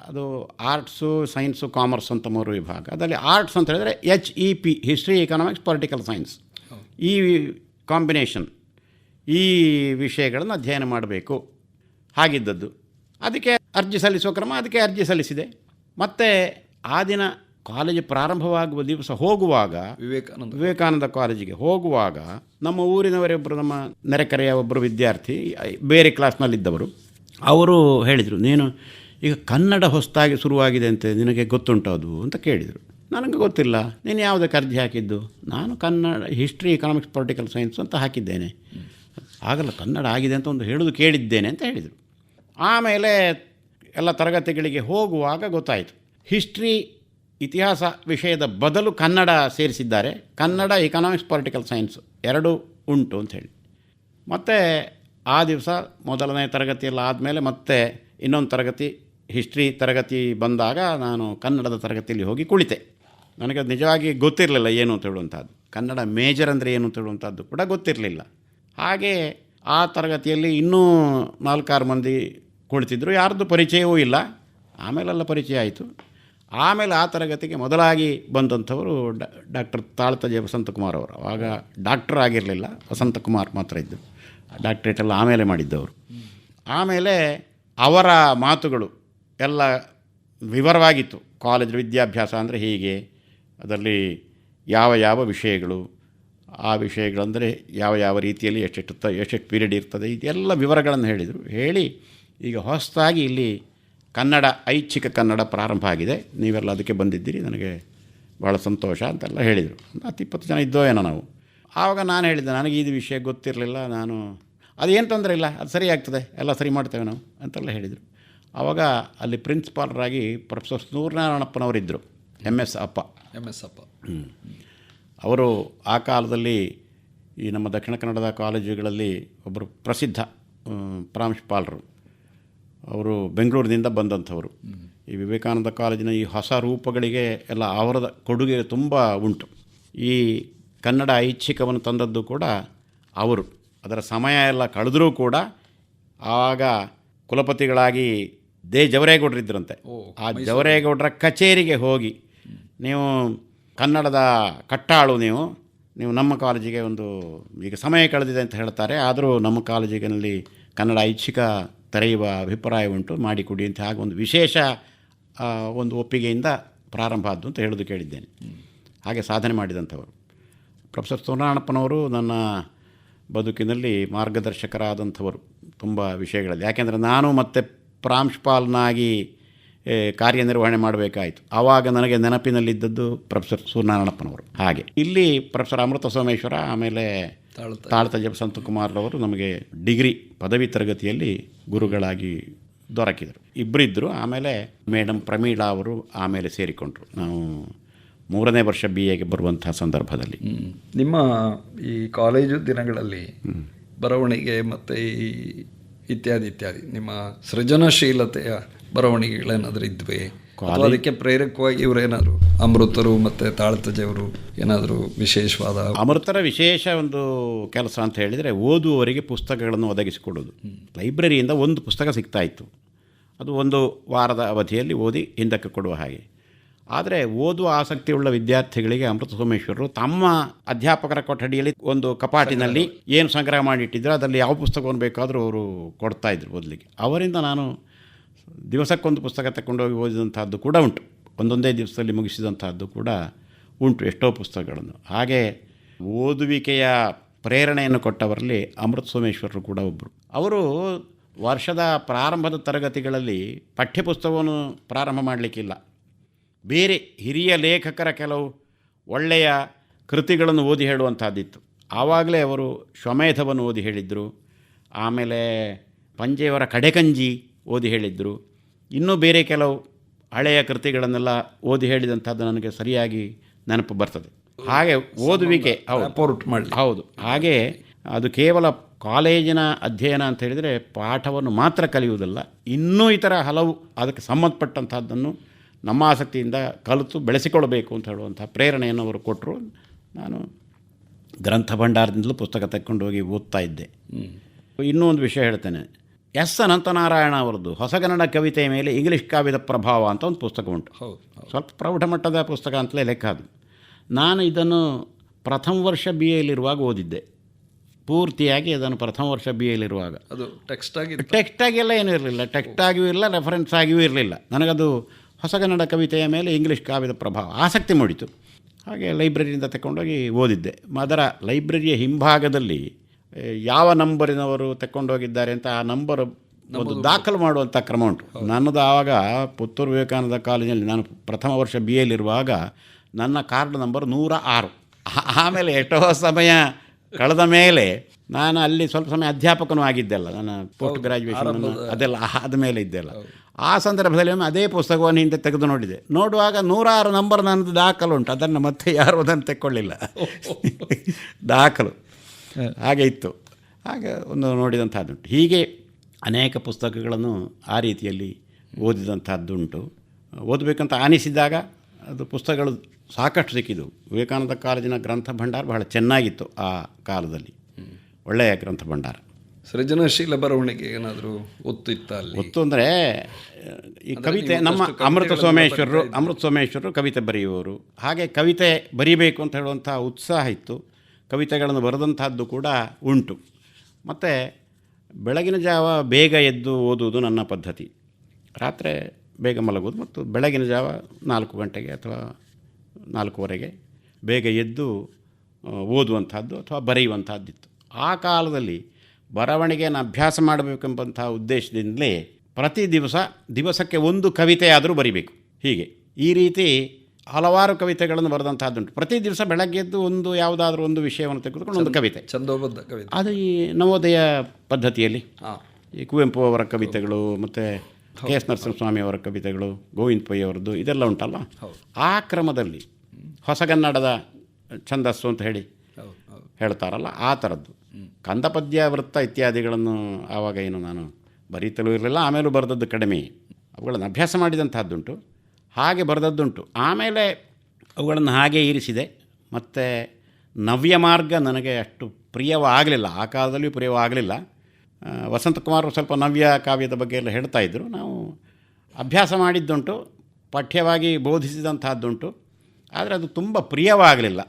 ಅದು ಆರ್ಟ್ಸು ಸೈನ್ಸು ಕಾಮರ್ಸ್ ಅಂತ ಮೂರು ವಿಭಾಗ. ಅದರಲ್ಲಿ ಆರ್ಟ್ಸ್ ಅಂತ ಹೇಳಿದರೆ H E P history economics political science ಈ ಕಾಂಬಿನೇಷನ್ ಈ ವಿಷಯಗಳನ್ನು ಅಧ್ಯಯನ ಮಾಡಬೇಕು. ಹಾಗಿದ್ದದ್ದು. ಅದಕ್ಕೆ ಅರ್ಜಿ ಸಲ್ಲಿಸುವ ಕ್ರಮ ಅದಕ್ಕೆ ಅರ್ಜಿ ಸಲ್ಲಿಸಿದೆ. ಮತ್ತು ಆ ದಿನ ಕಾಲೇಜು ಪ್ರಾರಂಭವಾಗುವ ದಿವಸ ಹೋಗುವಾಗ ವಿವೇಕಾನಂದ ವಿವೇಕಾನಂದ ಕಾಲೇಜಿಗೆ ಹೋಗುವಾಗ ನಮ್ಮ ಊರಿನವರೊಬ್ಬರು ನಮ್ಮ ನೆರೆಕರೆಯ ಒಬ್ಬರು ವಿದ್ಯಾರ್ಥಿ ಬೇರೆ ಕ್ಲಾಸ್ನಲ್ಲಿದ್ದವರು ಅವರು ಹೇಳಿದರು ನೀನು ಈಗ ಕನ್ನಡ ಹೊಸದಾಗಿ ಶುರುವಾಗಿದೆ ಅಂತ ನಿನಗೆ ಗೊತ್ತುಂಟು ಅದು ಅಂತ ಕೇಳಿದರು. ನನಗೆ ಗೊತ್ತಿಲ್ಲ. ನೀನು ಯಾವುದಕ್ಕೆ ಅರ್ಜಿ ಹಾಕಿದ್ದು? ನಾನು Kannada history economics political science ಅಂತ ಹಾಕಿದ್ದೇನೆ. ಆಗಲ್ಲ, ಕನ್ನಡ ಆಗಿದೆ ಅಂತ ಒಂದು ಹೇಳೋದು ಕೇಳಿದ್ದೇನೆ ಅಂತ ಹೇಳಿದರು. ಆಮೇಲೆ ಎಲ್ಲ ತರಗತಿಗಳಿಗೆ ಹೋಗುವಾಗ ಗೊತ್ತಾಯಿತು. ಹಿಸ್ಟ್ರಿ ಇತಿಹಾಸ ವಿಷಯದ ಬದಲು ಕನ್ನಡ ಸೇರಿಸಿದ್ದಾರೆ. ಕನ್ನಡ ಎಕನಾಮಿಕ್ಸ್ ಪೊಲಿಟಿಕಲ್ ಸೈನ್ಸ್ ಎರಡೂ ಉಂಟು ಅಂತ ಹೇಳಿ. ಮತ್ತು ಆ ದಿವಸ ಮೊದಲನೇ ತರಗತಿಯೆಲ್ಲ ಆದಮೇಲೆ ಮತ್ತೆ ಇನ್ನೊಂದು ತರಗತಿ ಹಿಸ್ಟ್ರಿ ತರಗತಿ ಬಂದಾಗ ನಾನು ಕನ್ನಡದ ತರಗತಿಯಲ್ಲಿ ಹೋಗಿ ಕುಳಿತೆ. ನನಗೆ ನಿಜವಾಗಿ ಗೊತ್ತಿರಲಿಲ್ಲ ಏನು ಅಂತ ಹೇಳುವಂಥದ್ದು. ಕನ್ನಡ ಮೇಜರ್ ಅಂದರೆ ಏನು ಅಂತ ಹೇಳುವಂಥದ್ದು ಕೂಡ ಗೊತ್ತಿರಲಿಲ್ಲ. ಹಾಗೆ ಆ ತರಗತಿಯಲ್ಲಿ ಇನ್ನೂ ನಾಲ್ಕಾರು ಮಂದಿ ಕುಳಿತಿದ್ದರು ಯಾರ್ದು ಪರಿಚಯವೂ ಇಲ್ಲ. ಆಮೇಲೆಲ್ಲ ಪರಿಚಯ ಆಯಿತು. ಆಮೇಲೆ ಆ ತರಗತಿಗೆ ಮೊದಲಾಗಿ ಬಂದಂಥವರು ಡಾಕ್ಟರ್ ತಾಳ್ತಜೆ ವಸಂತಕುಮಾರ್ ಅವರು. ಆವಾಗ ಡಾಕ್ಟರ್ ಆಗಿರಲಿಲ್ಲ. ವಸಂತಕುಮಾರ್ ಮಾತ್ರ ಇದ್ದರು. ಡಾಕ್ಟ್ರೇಟೆಲ್ಲ ಆಮೇಲೆ ಮಾಡಿದ್ದವರು. ಆಮೇಲೆ ಅವರ ಮಾತುಗಳು ಎಲ್ಲ ವಿವರವಾಗಿತ್ತು. ಕಾಲೇಜ್ ವಿದ್ಯಾಭ್ಯಾಸ ಅಂದರೆ ಹೀಗೆ? ಅದರಲ್ಲಿ ಯಾವ ಯಾವ ವಿಷಯಗಳು? ಆ ವಿಷಯಗಳಂದರೆ ಯಾವ ಯಾವ ರೀತಿಯಲ್ಲಿ ಎಷ್ಟೆಷ್ಟು ತ ಎಷ್ಟೆಷ್ಟು ಪೀರಿಯಡ್ ಇರ್ತದೆ? ಇದೆಲ್ಲ ವಿವರಗಳನ್ನು ಹೇಳಿದರು. ಹೇಳಿ ಈಗ ಹೊಸದಾಗಿ ಇಲ್ಲಿ ಕನ್ನಡ, ಐಚ್ಛಿಕ ಕನ್ನಡ ಪ್ರಾರಂಭ ಆಗಿದೆ. ನೀವೆಲ್ಲ ಅದಕ್ಕೆ ಬಂದಿದ್ದೀರಿ. ನನಗೆ ಭಾಳ ಸಂತೋಷ ಅಂತೆಲ್ಲ ಹೇಳಿದರು. ಹತ್ತು ಇಪ್ಪತ್ತು ಜನ ಇದ್ದೋ ಏನೋ ನಾವು. ಆವಾಗ ನಾನು ಹೇಳಿದ್ದೆ, ನನಗೆ ಇದು ವಿಷಯ ಗೊತ್ತಿರಲಿಲ್ಲ. ನಾನು, ಅದೇನು ತೊಂದರೆ ಇಲ್ಲ. ಅದು ಸರಿ ಆಗ್ತದೆ. ಎಲ್ಲ ಸರಿ ಮಾಡ್ತೇವೆ ನಾವು ಅಂತೆಲ್ಲ ಹೇಳಿದರು. ಆವಾಗ ಅಲ್ಲಿ ಪ್ರಿನ್ಸಿಪಾಲರಾಗಿ ಪ್ರೊಫೆಸರ್ ಸೂರ್ಯನಾರಾಯಣಪ್ಪನವರಿದ್ದರು ಎಂ ಎಸ್ ಅಪ್ಪ. ಎಂ ಎಸ್ ಅಪ್ಪ. ಅವರು ಆ ಕಾಲದಲ್ಲಿ ಈ ನಮ್ಮ ದಕ್ಷಿಣ ಕನ್ನಡದ ಕಾಲೇಜುಗಳಲ್ಲಿ ಒಬ್ಬರು ಪ್ರಸಿದ್ಧ ಪ್ರಾಂಶುಪಾಲರು. ಅವರು ಬೆಂಗಳೂರಿನಿಂದ ಬಂದಂಥವರು. ಈ ವಿವೇಕಾನಂದ ಕಾಲೇಜಿನ ಈ ಹೊಸ ರೂಪಗಳಿಗೆ ಎಲ್ಲ ಅವರದ ಕೊಡುಗೆ ತುಂಬ ಉಂಟು. ಈ ಕನ್ನಡ ಐಚ್ಛಿಕವನ್ನು ತಂದದ್ದು ಕೂಡ ಅವರು. ಅದರ ಸಮಯ ಎಲ್ಲ ಕಳೆದರೂ ಕೂಡ ಆಗ ಕುಲಪತಿಗಳಾಗಿ ದೇ ಜವರೇಗೌಡರಿದ್ದರಂತೆ ಆ ಜವರೇಗೌಡರ ಕಚೇರಿಗೆ ಹೋಗಿ ನೀವು ಕನ್ನಡದ ಕಟ್ಟಾಳು ನೀವು ನೀವು ನಮ್ಮ ಕಾಲೇಜಿಗೆ ಒಂದು ಈಗ ಸಮಯ ಕಳೆದಿದೆ ಅಂತ ಹೇಳ್ತಾರೆ ಆದರೂ ನಮ್ಮ ಕಾಲೇಜಿನಲ್ಲಿ ಕನ್ನಡ ಐಚ್ಛಿಕ ತೆರೆಯುವ ಅಭಿಪ್ರಾಯ ಉಂಟು ಮಾಡಿಕೊಡಿ ಅಂತ ಹಾಗೆ ಒಂದು ವಿಶೇಷ ಒಂದು ಒಪ್ಪಿಗೆಯಿಂದ ಪ್ರಾರಂಭ ಆದ್ದು ಅಂತ ಹೇಳೋದು ಕೇಳಿದ್ದೇನೆ. ಹಾಗೆ ಸಾಧನೆ ಮಾಡಿದಂಥವರು. ಪ್ರೊಫೆಸರ್ ಸೋನಾಣಪ್ಪನವರು ನನ್ನ ಬದುಕಿನಲ್ಲಿ ಮಾರ್ಗದರ್ಶಕರಾದಂಥವರು ತುಂಬ ವಿಷಯಗಳಲ್ಲಿ. ಯಾಕೆಂದರೆ ನಾನು ಮತ್ತೆ ಪ್ರಾಂಶುಪಾಲನಾಗಿ ಕಾರ್ಯನಿರ್ವಹಣೆ ಮಾಡಬೇಕಾಯಿತು. ಆವಾಗ ನನಗೆ ನೆನಪಿನಲ್ಲಿದ್ದದ್ದು ಪ್ರೊಫೆಸರ್ ಸೂರ್ಯನಾರಾಯಣಪ್ಪನವರು. ಹಾಗೆ. ಇಲ್ಲಿ ಪ್ರೊಫೆಸರ್ ಅಮೃತ ಸೋಮೇಶ್ವರ ಆಮೇಲೆ ತಾಳ್ತ. ತಾಳ್ತಜ ಸಂತಕುಮಾರ್ರವರು ನಮಗೆ ಡಿಗ್ರಿ ಪದವಿ ತರಗತಿಯಲ್ಲಿ ಗುರುಗಳಾಗಿ ದೊರಕಿದರು. ಇಬ್ಬರಿದ್ದರು ಆಮೇಲೆ ಮೇಡಮ್ ಪ್ರಮೀಳಾ ಅವರು ಆಮೇಲೆ ಸೇರಿಕೊಂಡರು. ನಾವು ಮೂರನೇ ವರ್ಷ ಬಿ ಎಗೆ ಬರುವಂತಹ ಸಂದರ್ಭದಲ್ಲಿ. ನಿಮ್ಮ ಈ ಕಾಲೇಜು ದಿನಗಳಲ್ಲಿ ಬರವಣಿಗೆ ಮತ್ತು ಈ ಇತ್ಯಾದಿ ಇತ್ಯಾದಿ. ನಿಮ್ಮ ಸೃಜನಶೀಲತೆಯ ಬರವಣಿಗೆಗಳೇನಾದರೂ ಇದ್ವೆ? ಅಥವಾ ಅದಕ್ಕೆ ಪ್ರೇರಕವಾಗಿ ಇವರೇನಾದ್ರು ಅಮೃತರು ಮತ್ತು ತಾಳ್ತಜೆಯವರು ಏನಾದರೂ ವಿಶೇಷವಾದ ಅಮೃತರ ವಿಶೇಷ ಒಂದು ಕೆಲಸ ಅಂತ ಹೇಳಿದರೆ ಓದುವವರಿಗೆ ಪುಸ್ತಕಗಳನ್ನು ಒದಗಿಸಿಕೊಡೋದು ಲೈಬ್ರರಿಯಿಂದ ಒಂದು ಪುಸ್ತಕ ಸಿಗ್ತಾಯಿತ್ತು ಅದು ಒಂದು ವಾರದ ಅವಧಿಯಲ್ಲಿ ಓದಿ ಹಿಂದಕ್ಕೆ ಕೊಡುವ ಹಾಗೆ. ಆದರೆ ಓದುವ ಆಸಕ್ತಿಯುಳ್ಳ ವಿದ್ಯಾರ್ಥಿಗಳಿಗೆ ಅಮೃತ ಸೋಮೇಶ್ವರರು ತಮ್ಮ ಅಧ್ಯಾಪಕರ ಕೊಠಡಿಯಲ್ಲಿ ಒಂದು ಕಪಾಟಿನಲ್ಲಿ ಏನು ಸಂಗ್ರಹ ಮಾಡಿಟ್ಟಿದ್ರು ಅದರಲ್ಲಿ ಯಾವ ಪುಸ್ತಕವನ್ನು ಬೇಕಾದರೂ ಅವರು ಕೊಡ್ತಾ ಇದ್ರು ಓದಲಿಕ್ಕೆ. ಅವರಿಂದ ನಾನು ದಿವಸಕ್ಕೊಂದು ಪುಸ್ತಕ ತಗೊಂಡೋಗಿ ಓದಿದಂಥದ್ದು ಕೂಡ ಉಂಟು. ಒಂದೊಂದೇ ದಿವಸದಲ್ಲಿ ಮುಗಿಸಿದಂಥದ್ದು ಕೂಡ ಉಂಟು ಎಷ್ಟೋ ಪುಸ್ತಕಗಳನ್ನು. ಹಾಗೆ ಓದುವಿಕೆಯ ಪ್ರೇರಣೆಯನ್ನು ಕೊಟ್ಟವರಲ್ಲಿ ಅಮೃತ ಸೋಮೇಶ್ವರರು ಕೂಡ ಒಬ್ಬರು ಅವರು ವರ್ಷದ ಪ್ರಾರಂಭದ ತರಗತಿಗಳಲ್ಲಿ ಪಠ್ಯಪುಸ್ತಕವನ್ನು ಪ್ರಾರಂಭ ಮಾಡಲಿಕ್ಕಿಲ್ಲ. ಬೇರೆ ಹಿರಿಯ ಲೇಖಕರ ಕೆಲವು ಒಳ್ಳೆಯ ಕೃತಿಗಳನ್ನು ಓದಿ ಹೇಳುವಂಥದ್ದಿತ್ತು. ಆವಾಗಲೇ ಅವರು ಶ್ವಮೇಧವನ್ನು ಓದಿ ಹೇಳಿದರು. ಆಮೇಲೆ ಪಂಜೆಯವರ ಕಡೆಕಂಜಿ ಓದಿ ಹೇಳಿದರು. ಇನ್ನೂ ಬೇರೆ ಕೆಲವು ಹಳೆಯ ಕೃತಿಗಳನ್ನೆಲ್ಲ ಓದಿ ಹೇಳಿದಂಥದ್ದು ನನಗೆ ಸರಿಯಾಗಿ ನೆನಪು ಬರ್ತದೆ. ಹಾಗೆ ಓದುವಿಕೆ ಹೌದು. ಹೌದು. ಹಾಗೆ ಅದು ಕೇವಲ ಕಾಲೇಜಿನ ಅಧ್ಯಯನ ಅಂತ ಹೇಳಿದರೆ ಪಾಠವನ್ನು ಮಾತ್ರ ಕಲಿಯುವುದಲ್ಲ ಇನ್ನೂ ಇತರ ಹಲವು ಅದಕ್ಕೆ ಸಂಬಂಧಪಟ್ಟಂಥದ್ದನ್ನು ನಮ್ಮ ಆಸಕ್ತಿಯಿಂದ ಕಲಿತು ಬೆಳೆಸಿಕೊಳ್ಳಬೇಕು ಅಂತ ಹೇಳುವಂಥ ಪ್ರೇರಣೆಯನ್ನು ಅವರು ಕೊಟ್ಟರು. ನಾನು ಗ್ರಂಥ ಭಂಡಾರದಿಂದಲೂ ಪುಸ್ತಕ ತಕ್ಕೊಂಡು ಹೋಗಿ ಓದ್ತಾ ಇದ್ದೆ. ಇನ್ನೂ ಒಂದು ವಿಷಯ ಹೇಳ್ತೇನೆ. ಎಸ್ ಅನಂತನಾರಾಯಣ ಅವರದ್ದು ಹೊಸಗನ್ನಡ ಕವಿತೆಯ ಮೇಲೆ ಇಂಗ್ಲೀಷ್ ಕಾವ್ಯದ ಪ್ರಭಾವ ಅಂತ ಒಂದು ಪುಸ್ತಕ ಉಂಟು. ಸ್ವಲ್ಪ ಸ್ವಲ್ಪ ಪ್ರೌಢಮಟ್ಟದ ಪುಸ್ತಕ ಅಂತಲೇ ಲೆಕ್ಕ ಅದು. ನಾನು ಇದನ್ನು ಪ್ರಥಮ ವರ್ಷ ಬಿ ಎಲ್ಲಿರುವಾಗ ಓದಿದ್ದೆ. ಪೂರ್ತಿಯಾಗಿ ಅದನ್ನು ಪ್ರಥಮ ವರ್ಷ ಬಿ ಎಲ್ಲಿರುವಾಗ ಅದು ಟೆಕ್ಸ್ಟ್ ಆಗಿ ಟೆಕ್ಸ್ಟ್ ಆಗಿಯೆಲ್ಲ ಏನೂ ಇರಲಿಲ್ಲ. ಟೆಕ್ಸ್ಟ್ ಆಗಿಯೂ ಇಲ್ಲ ರೆಫರೆನ್ಸ್ ಆಗಿಯೂ ಇರಲಿಲ್ಲ. ನನಗದು ಹೊಸಗನ್ನಡ ಕವಿತೆಯ ಮೇಲೆ ಇಂಗ್ಲೀಷ್ ಕಾವ್ಯದ ಪ್ರಭಾವ ಆಸಕ್ತಿ ಮೂಡಿತು. ಹಾಗೆ ಲೈಬ್ರರಿಯಿಂದ ತಗೊಂಡೋಗಿ ಓದಿದ್ದೆ. ಅದರ ಲೈಬ್ರರಿಯ ಹಿಂಭಾಗದಲ್ಲಿ ಯಾವ ನಂಬರಿನವರು ತಗೊಂಡೋಗಿದ್ದಾರೆ ಅಂತ ಆ ನಂಬರ್ ಒಂದು ದಾಖಲು ಮಾಡುವಂಥ ಕ್ರಮ ಉಂಟು. ನನ್ನದು ಆವಾಗ ಪುತ್ತೂರು ವಿವೇಕಾನಂದ ಕಾಲೇಜಿನಲ್ಲಿ ನಾನು ಪ್ರಥಮ ವರ್ಷ ಬಿ ಎಲ್ಲಿರುವಾಗ ನನ್ನ ಕಾರ್ಡ್ ನಂಬರ್ ನೂರ ಆರು ಆಮೇಲೆ ಎಷ್ಟೋ ಸಮಯ ಕಳೆದ ಮೇಲೆ ನಾನು ಅಲ್ಲಿ ಸ್ವಲ್ಪ ಸಮಯ ಅಧ್ಯಾಪಕನೂ ಆಗಿದ್ದೆಲ್ಲ ನನ್ನ ಪೋಸ್ಟ್ ಗ್ರಾಜುಯೇಷನ್ ಅದೆಲ್ಲ ಆದ ಮೇಲೆ ಇದ್ದೆಲ್ಲ ಆ ಸಂದರ್ಭದಲ್ಲಿ ಒಮ್ಮೆ ಅದೇ ಪುಸ್ತಕವನ್ನು ಹಿಂದೆ ತೆಗೆದು ನೋಡಿದೆ. ನೋಡುವಾಗ ನೂರಾರು ನಂಬರ್ ನನ್ನದು ದಾಖಲು ಉಂಟು. ಅದನ್ನು ಮತ್ತೆ ಯಾರು ಅದನ್ನು ತೆಕ್ಕೊಳ್ಳಿಲ್ಲ. ದಾಖಲು. ಹಾಗೆ ಇತ್ತು. ಹಾಗೆ ಒಂದು ನೋಡಿದಂಥದ್ದುಂಟು ಹೀಗೆ ಅನೇಕ ಪುಸ್ತಕಗಳನ್ನು ಆ ರೀತಿಯಲ್ಲಿ ಓದಿದಂಥದ್ದುಂಟು. ಓದಬೇಕಂತ ಆನಿಸಿದಾಗ ಅದು ಪುಸ್ತಕಗಳು ಸಾಕಷ್ಟು ಸಿಕ್ಕಿದವು ವಿವೇಕಾನಂದ ಕಾಲೇಜಿನ ಗ್ರಂಥ ಭಂಡಾರ ಬಹಳ ಚೆನ್ನಾಗಿತ್ತು ಆ ಕಾಲದಲ್ಲಿ. ಒಳ್ಳೆಯ ಗ್ರಂಥ ಭಂಡಾರ. ಸೃಜನಶೀಲ ಬರವಣಿಗೆ ಏನಾದರೂ ಒತ್ತು ಇತ್ತ ಅಲ್ಲಿ? ಒತ್ತು ಅಂದರೆ ಈ ಕವಿತೆ ನಮ್ಮ ಅಮೃತ ಸೋಮೇಶ್ವರರು ಅಮೃತ ಸೋಮೇಶ್ವರರು ಕವಿತೆ ಬರೆಯುವವರು. ಹಾಗೆ ಕವಿತೆ ಬರೀಬೇಕು ಅಂತ ಹೇಳುವಂಥ ಉತ್ಸಾಹ ಇತ್ತು. ಕವಿತೆಗಳನ್ನು ಬರೆದಂಥದ್ದು ಕೂಡ ಉಂಟು. ಮತ್ತು ಬೆಳಗಿನ ಜಾವ ಬೇಗ ಎದ್ದು ಓದುವುದು ನನ್ನ ಪದ್ಧತಿ. ರಾತ್ರಿ ಬೇಗ ಮಲಗೋದು ಮತ್ತು ಬೆಳಗಿನ ಜಾವ ನಾಲ್ಕು ಗಂಟೆಗೆ ಅಥವಾ ನಾಲ್ಕೂವರೆಗೆ ಬೇಗ ಎದ್ದು ಓದುವಂಥದ್ದು ಅಥವಾ ಬರೆಯುವಂಥದ್ದಿತ್ತು ಆ ಕಾಲದಲ್ಲಿ ಬರವಣಿಗೆಯನ್ನು ಅಭ್ಯಾಸ ಮಾಡಬೇಕೆಂಬಂತಹ ಉದ್ದೇಶದಿಂದಲೇ ಪ್ರತಿ ದಿವಸ ದಿವಸಕ್ಕೆ ಒಂದು ಕವಿತೆ ಆದರೂ ಬರಿಬೇಕು. ಹೀಗೆ. ಈ ರೀತಿ ಹಲವಾರು ಕವಿತೆಗಳನ್ನು ಬರೆದಂತಹದ್ದುಂಟು ಪ್ರತಿ ದಿವಸ ಬೆಳಗ್ಗೆ ಎದ್ದು ಒಂದು ಯಾವುದಾದ್ರೂ ಒಂದು ವಿಷಯವನ್ನು ತೆಗೆದುಕೊಂಡು ಒಂದು ಕವಿತೆ. ಚಂದೋಬದ್ಧ ಕವಿತೆ. ಅದು ಈ ನವೋದಯ ಪದ್ಧತಿಯಲ್ಲಿ. ಈ ಕುವೆಂಪು ಅವರ ಕವಿತೆಗಳು ಮತ್ತು ಕೆ ಎಸ್ ನರಸಿಂಹಸ್ವಾಮಿ ಅವರ ಕವಿತೆಗಳು ಗೋವಿಂದ ಪೈ ಅವರದ್ದು ಇದೆಲ್ಲ ಉಂಟಲ್ಲ ಆ ಕ್ರಮದಲ್ಲಿ ಹೊಸಗನ್ನಡದ ಛಂದಸ್ಸು ಅಂತ ಹೇಳಿ ಹೇಳ್ತಾರಲ್ಲ ಆ ಥರದ್ದು ಕಂದಪದ್ಯ ವೃತ್ತ ಇತ್ಯಾದಿಗಳನ್ನು ಆವಾಗ ಏನು ನಾನು ಬರೀತಲೂ ಇರಲಿಲ್ಲ, ಆಮೇಲೂ ಬರೆದದ್ದು ಕಡಿಮೆ. ಅವುಗಳನ್ನು ಅಭ್ಯಾಸ ಮಾಡಿದಂಥದ್ದುಂಟು ಹಾಗೆ ಬರೆದದ್ದುಂಟು. ಆಮೇಲೆ ಅವುಗಳನ್ನು ಹಾಗೆ ಇರಿಸಿದೆ. ಮತ್ತು ನವ್ಯ ಮಾರ್ಗ ನನಗೆ ಅಷ್ಟು ಪ್ರಿಯವಾಗಲಿಲ್ಲ ಆ ಕಾಲದಲ್ಲಿಯೂ ಪ್ರಿಯವಾಗಲಿಲ್ಲ ವಸಂತಕುಮಾರ್ ಸ್ವಲ್ಪ ನವ್ಯ ಕಾವ್ಯದ ಬಗ್ಗೆ ಎಲ್ಲ ಹೇಳ್ತಾ ಇದ್ದರು ನಾವು ಅಭ್ಯಾಸ ಮಾಡಿದ್ದುಂಟು, ಪಠ್ಯವಾಗಿ ಬೋಧಿಸಿದಂಥದ್ದುಂಟು ಆದರೆ ಅದು ತುಂಬ ಪ್ರಿಯವಾಗಲಿಲ್ಲ.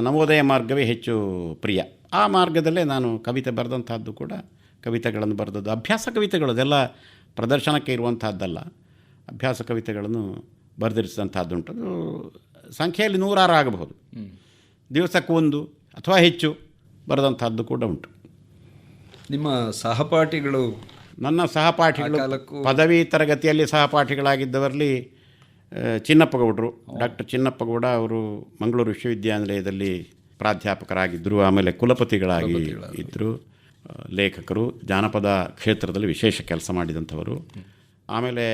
ನವೋದಯ ಮಾರ್ಗವೇ ಹೆಚ್ಚು ಪ್ರಿಯ. ಆ ಮಾರ್ಗದಲ್ಲೇ ನಾನು ಕವಿತೆ ಬರೆದಂಥದ್ದು ಕೂಡ ಕವಿತೆಗಳನ್ನು ಬರೆದದ್ದು. ಅಭ್ಯಾಸ ಕವಿತೆಗಳು ಅದೆಲ್ಲ ಪ್ರದರ್ಶನಕ್ಕೆ ಇರುವಂಥದ್ದಲ್ಲ. ಅಭ್ಯಾಸ ಕವಿತೆಗಳನ್ನು ಬರೆದಿರಿಸಿದಂಥದ್ದುಂಟು ಅದು ಸಂಖ್ಯೆಯಲ್ಲಿ ನೂರಾರು ಆಗಬಹುದು. ದಿವಸಕ್ಕೆ ಒಂದು ಅಥವಾ ಹೆಚ್ಚು ಬರೆದಂಥದ್ದು ಕೂಡ ಉಂಟು. ನಿಮ್ಮ ಸಹಪಾಠಿಗಳು ನನ್ನ ಸಹಪಾಠಿಗಳು ಪದವಿ ತರಗತಿಯಲ್ಲಿ ಸಹಪಾಠಿಗಳಾಗಿದ್ದವರಲ್ಲಿ ಚಿನ್ನಪ್ಪಗೌಡರು ಡಾಕ್ಟರ್ ಚಿನ್ನಪ್ಪಗೌಡ ಅವರು ಮಂಗಳೂರು ವಿಶ್ವವಿದ್ಯಾನಿಲಯದಲ್ಲಿ ಪ್ರಾಧ್ಯಾಪಕರಾಗಿದ್ದರು ಆಮೇಲೆ ಕುಲಪತಿಗಳಾಗಿ ಇದ್ದರು ಲೇಖಕರು ಜಾನಪದ ಕ್ಷೇತ್ರದಲ್ಲಿ ವಿಶೇಷ ಕೆಲಸ ಮಾಡಿದಂಥವರು. ಆಮೇಲೆ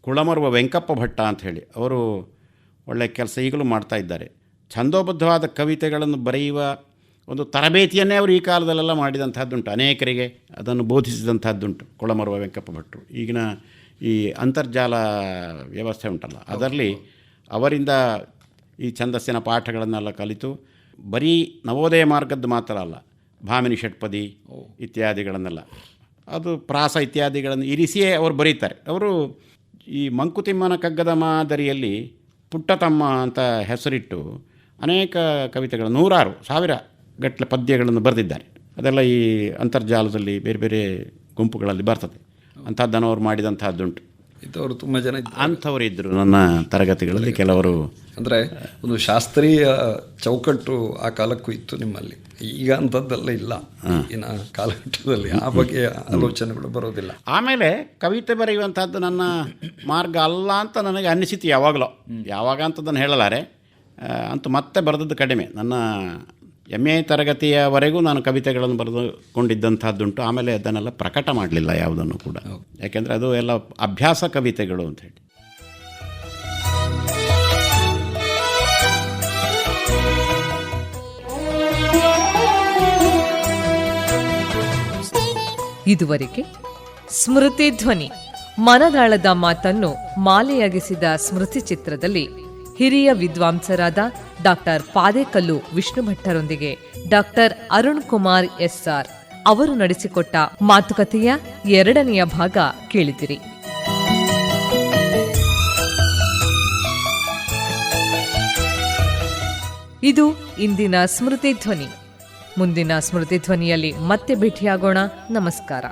ಕುಳಮರುವ ವೆಂಕಪ್ಪ ಭಟ್ಟ ಅಂತ ಹೇಳಿ ಅವರು ಒಳ್ಳೆಯ ಕೆಲಸ ಈಗಲೂ ಮಾಡ್ತಾ ಇದ್ದಾರೆ. ಛಂದೋಬದ್ಧವಾದ ಕವಿತೆಗಳನ್ನು ಬರೆಯುವ ಒಂದು ತರಬೇತಿಯನ್ನೇ ಅವರು ಈ ಕಾಲದಲ್ಲೆಲ್ಲ ಮಾಡಿದಂಥದ್ದುಂಟು. ಅನೇಕರಿಗೆ ಅದನ್ನು ಬೋಧಿಸಿದಂಥದ್ದುಂಟು ಕುಳಮರುವ ವೆಂಕಪ್ಪ ಭಟ್ರು. ಈಗಿನ ಈ ಅಂತರ್ಜಾಲ ವ್ಯವಸ್ಥೆ ಉಂಟಲ್ಲ ಅದರಲ್ಲಿ ಅವರಿಂದ ಈ ಛಂದಸ್ಸಿನ ಪಾಠಗಳನ್ನೆಲ್ಲ ಕಲಿತು ಬರೀ ನವೋದಯ ಮಾರ್ಗದ್ದು ಮಾತ್ರ ಅಲ್ಲ ಭಾಮಿನಿ ಷಟ್ಪದಿ ಇತ್ಯಾದಿಗಳನ್ನೆಲ್ಲ. ಅದು ಪ್ರಾಸ ಇತ್ಯಾದಿಗಳನ್ನು ಇರಿಸಿಯೇ ಅವರು ಬರೀತಾರೆ. ಅವರು ಈ ಮಂಕುತಿಮ್ಮನ ಕಗ್ಗದ ಮಾದರಿಯಲ್ಲಿ ಪುಟ್ಟತಮ್ಮ ಅಂತ ಹೆಸರಿಟ್ಟು ಅನೇಕ ಕವಿತೆಗಳು ನೂರಾರು ಸಾವಿರ ಗಟ್ಟಲೆ ಪದ್ಯಗಳನ್ನು ಬರೆದಿದ್ದಾರೆ. ಅದೆಲ್ಲ ಈ ಅಂತರ್ಜಾಲದಲ್ಲಿ ಬೇರೆ ಬೇರೆ ಗುಂಪುಗಳಲ್ಲಿ ಬರ್ತದೆ. ಅಂಥದ್ದನ್ನು ಅವರು ಮಾಡಿದಂಥದ್ದುಂಟು. ಇದ್ದವರು ತುಂಬ ಜನ ಅಂಥವ್ರು ಇದ್ದರು ನನ್ನ ತರಗತಿಗಳಲ್ಲಿ ಕೆಲವರು. ಅಂದರೆ ಒಂದು ಶಾಸ್ತ್ರೀಯ ಚೌಕಟ್ಟು ಆ ಕಾಲಕ್ಕೂ ಇತ್ತು ನಿಮ್ಮಲ್ಲಿ. ಈಗ ಅಂಥದ್ದೆಲ್ಲ ಇಲ್ಲ. ಈಗಿನ ಕಾಲಘಟ್ಟದಲ್ಲಿ ಆ ಬಗ್ಗೆ ಆಲೋಚನೆಗಳು ಬರೋದಿಲ್ಲ. ಆಮೇಲೆ ಕವಿತೆ ಬರೆಯುವಂಥದ್ದು ನನ್ನ ಮಾರ್ಗ ಅಲ್ಲ ಅಂತ ನನಗೆ ಅನ್ನಿಸಿತು ಯಾವಾಗಲೋ. ಯಾವಾಗ ಅಂತದನ್ನು ಹೇಳಲಾರೆ. ಅಂತೂ ಮತ್ತೆ ಬರೆದದ್ದು ಕಡಿಮೆ. ನನ್ನ ಎಂ ಎ ತರಗತಿಯವರೆಗೂ ನಾನು ಕವಿತೆಗಳನ್ನು ಬರೆದುಕೊಂಡಿದ್ದಂಥದ್ದುಂಟು. ಆಮೇಲೆ ಅದನ್ನೆಲ್ಲ ಪ್ರಕಟ ಮಾಡಲಿಲ್ಲ ಯಾವುದನ್ನು ಕೂಡ. ಯಾಕೆಂದರೆ ಅದು ಎಲ್ಲ ಅಭ್ಯಾಸ ಕವಿತೆಗಳು ಅಂತ ಹೇಳಿ. ಇದುವರೆಗೆ ಸ್ಮೃತಿ ಧ್ವನಿ. ಮನದಾಳದ ಮಾತನ್ನು ಮಾಲೆಯಾಗಿಸಿದ ಸ್ಮೃತಿ ಚಿತ್ರದಲ್ಲಿ ಹಿರಿಯ ವಿದ್ವಾಂಸರಾದ doctor Padekallu Vishnu ಭಟ್ಟರೊಂದಿಗೆ doctor Arun Kumar S R ಅವರು ನಡೆಸಿಕೊಟ್ಟ ಮಾತುಕತೆಯ ಎರಡನೆಯ ಭಾಗ ಕೇಳಿದಿರಿ. ಇದು ಇಂದಿನ ಸ್ಮೃತಿ ಧ್ವನಿ. ಮುಂದಿನ ಸ್ಮೃತಿ ಧ್ವನಿಯಲ್ಲಿ ಮತ್ತೆ ಭೇಟಿಯಾಗೋಣ. ನಮಸ್ಕಾರ.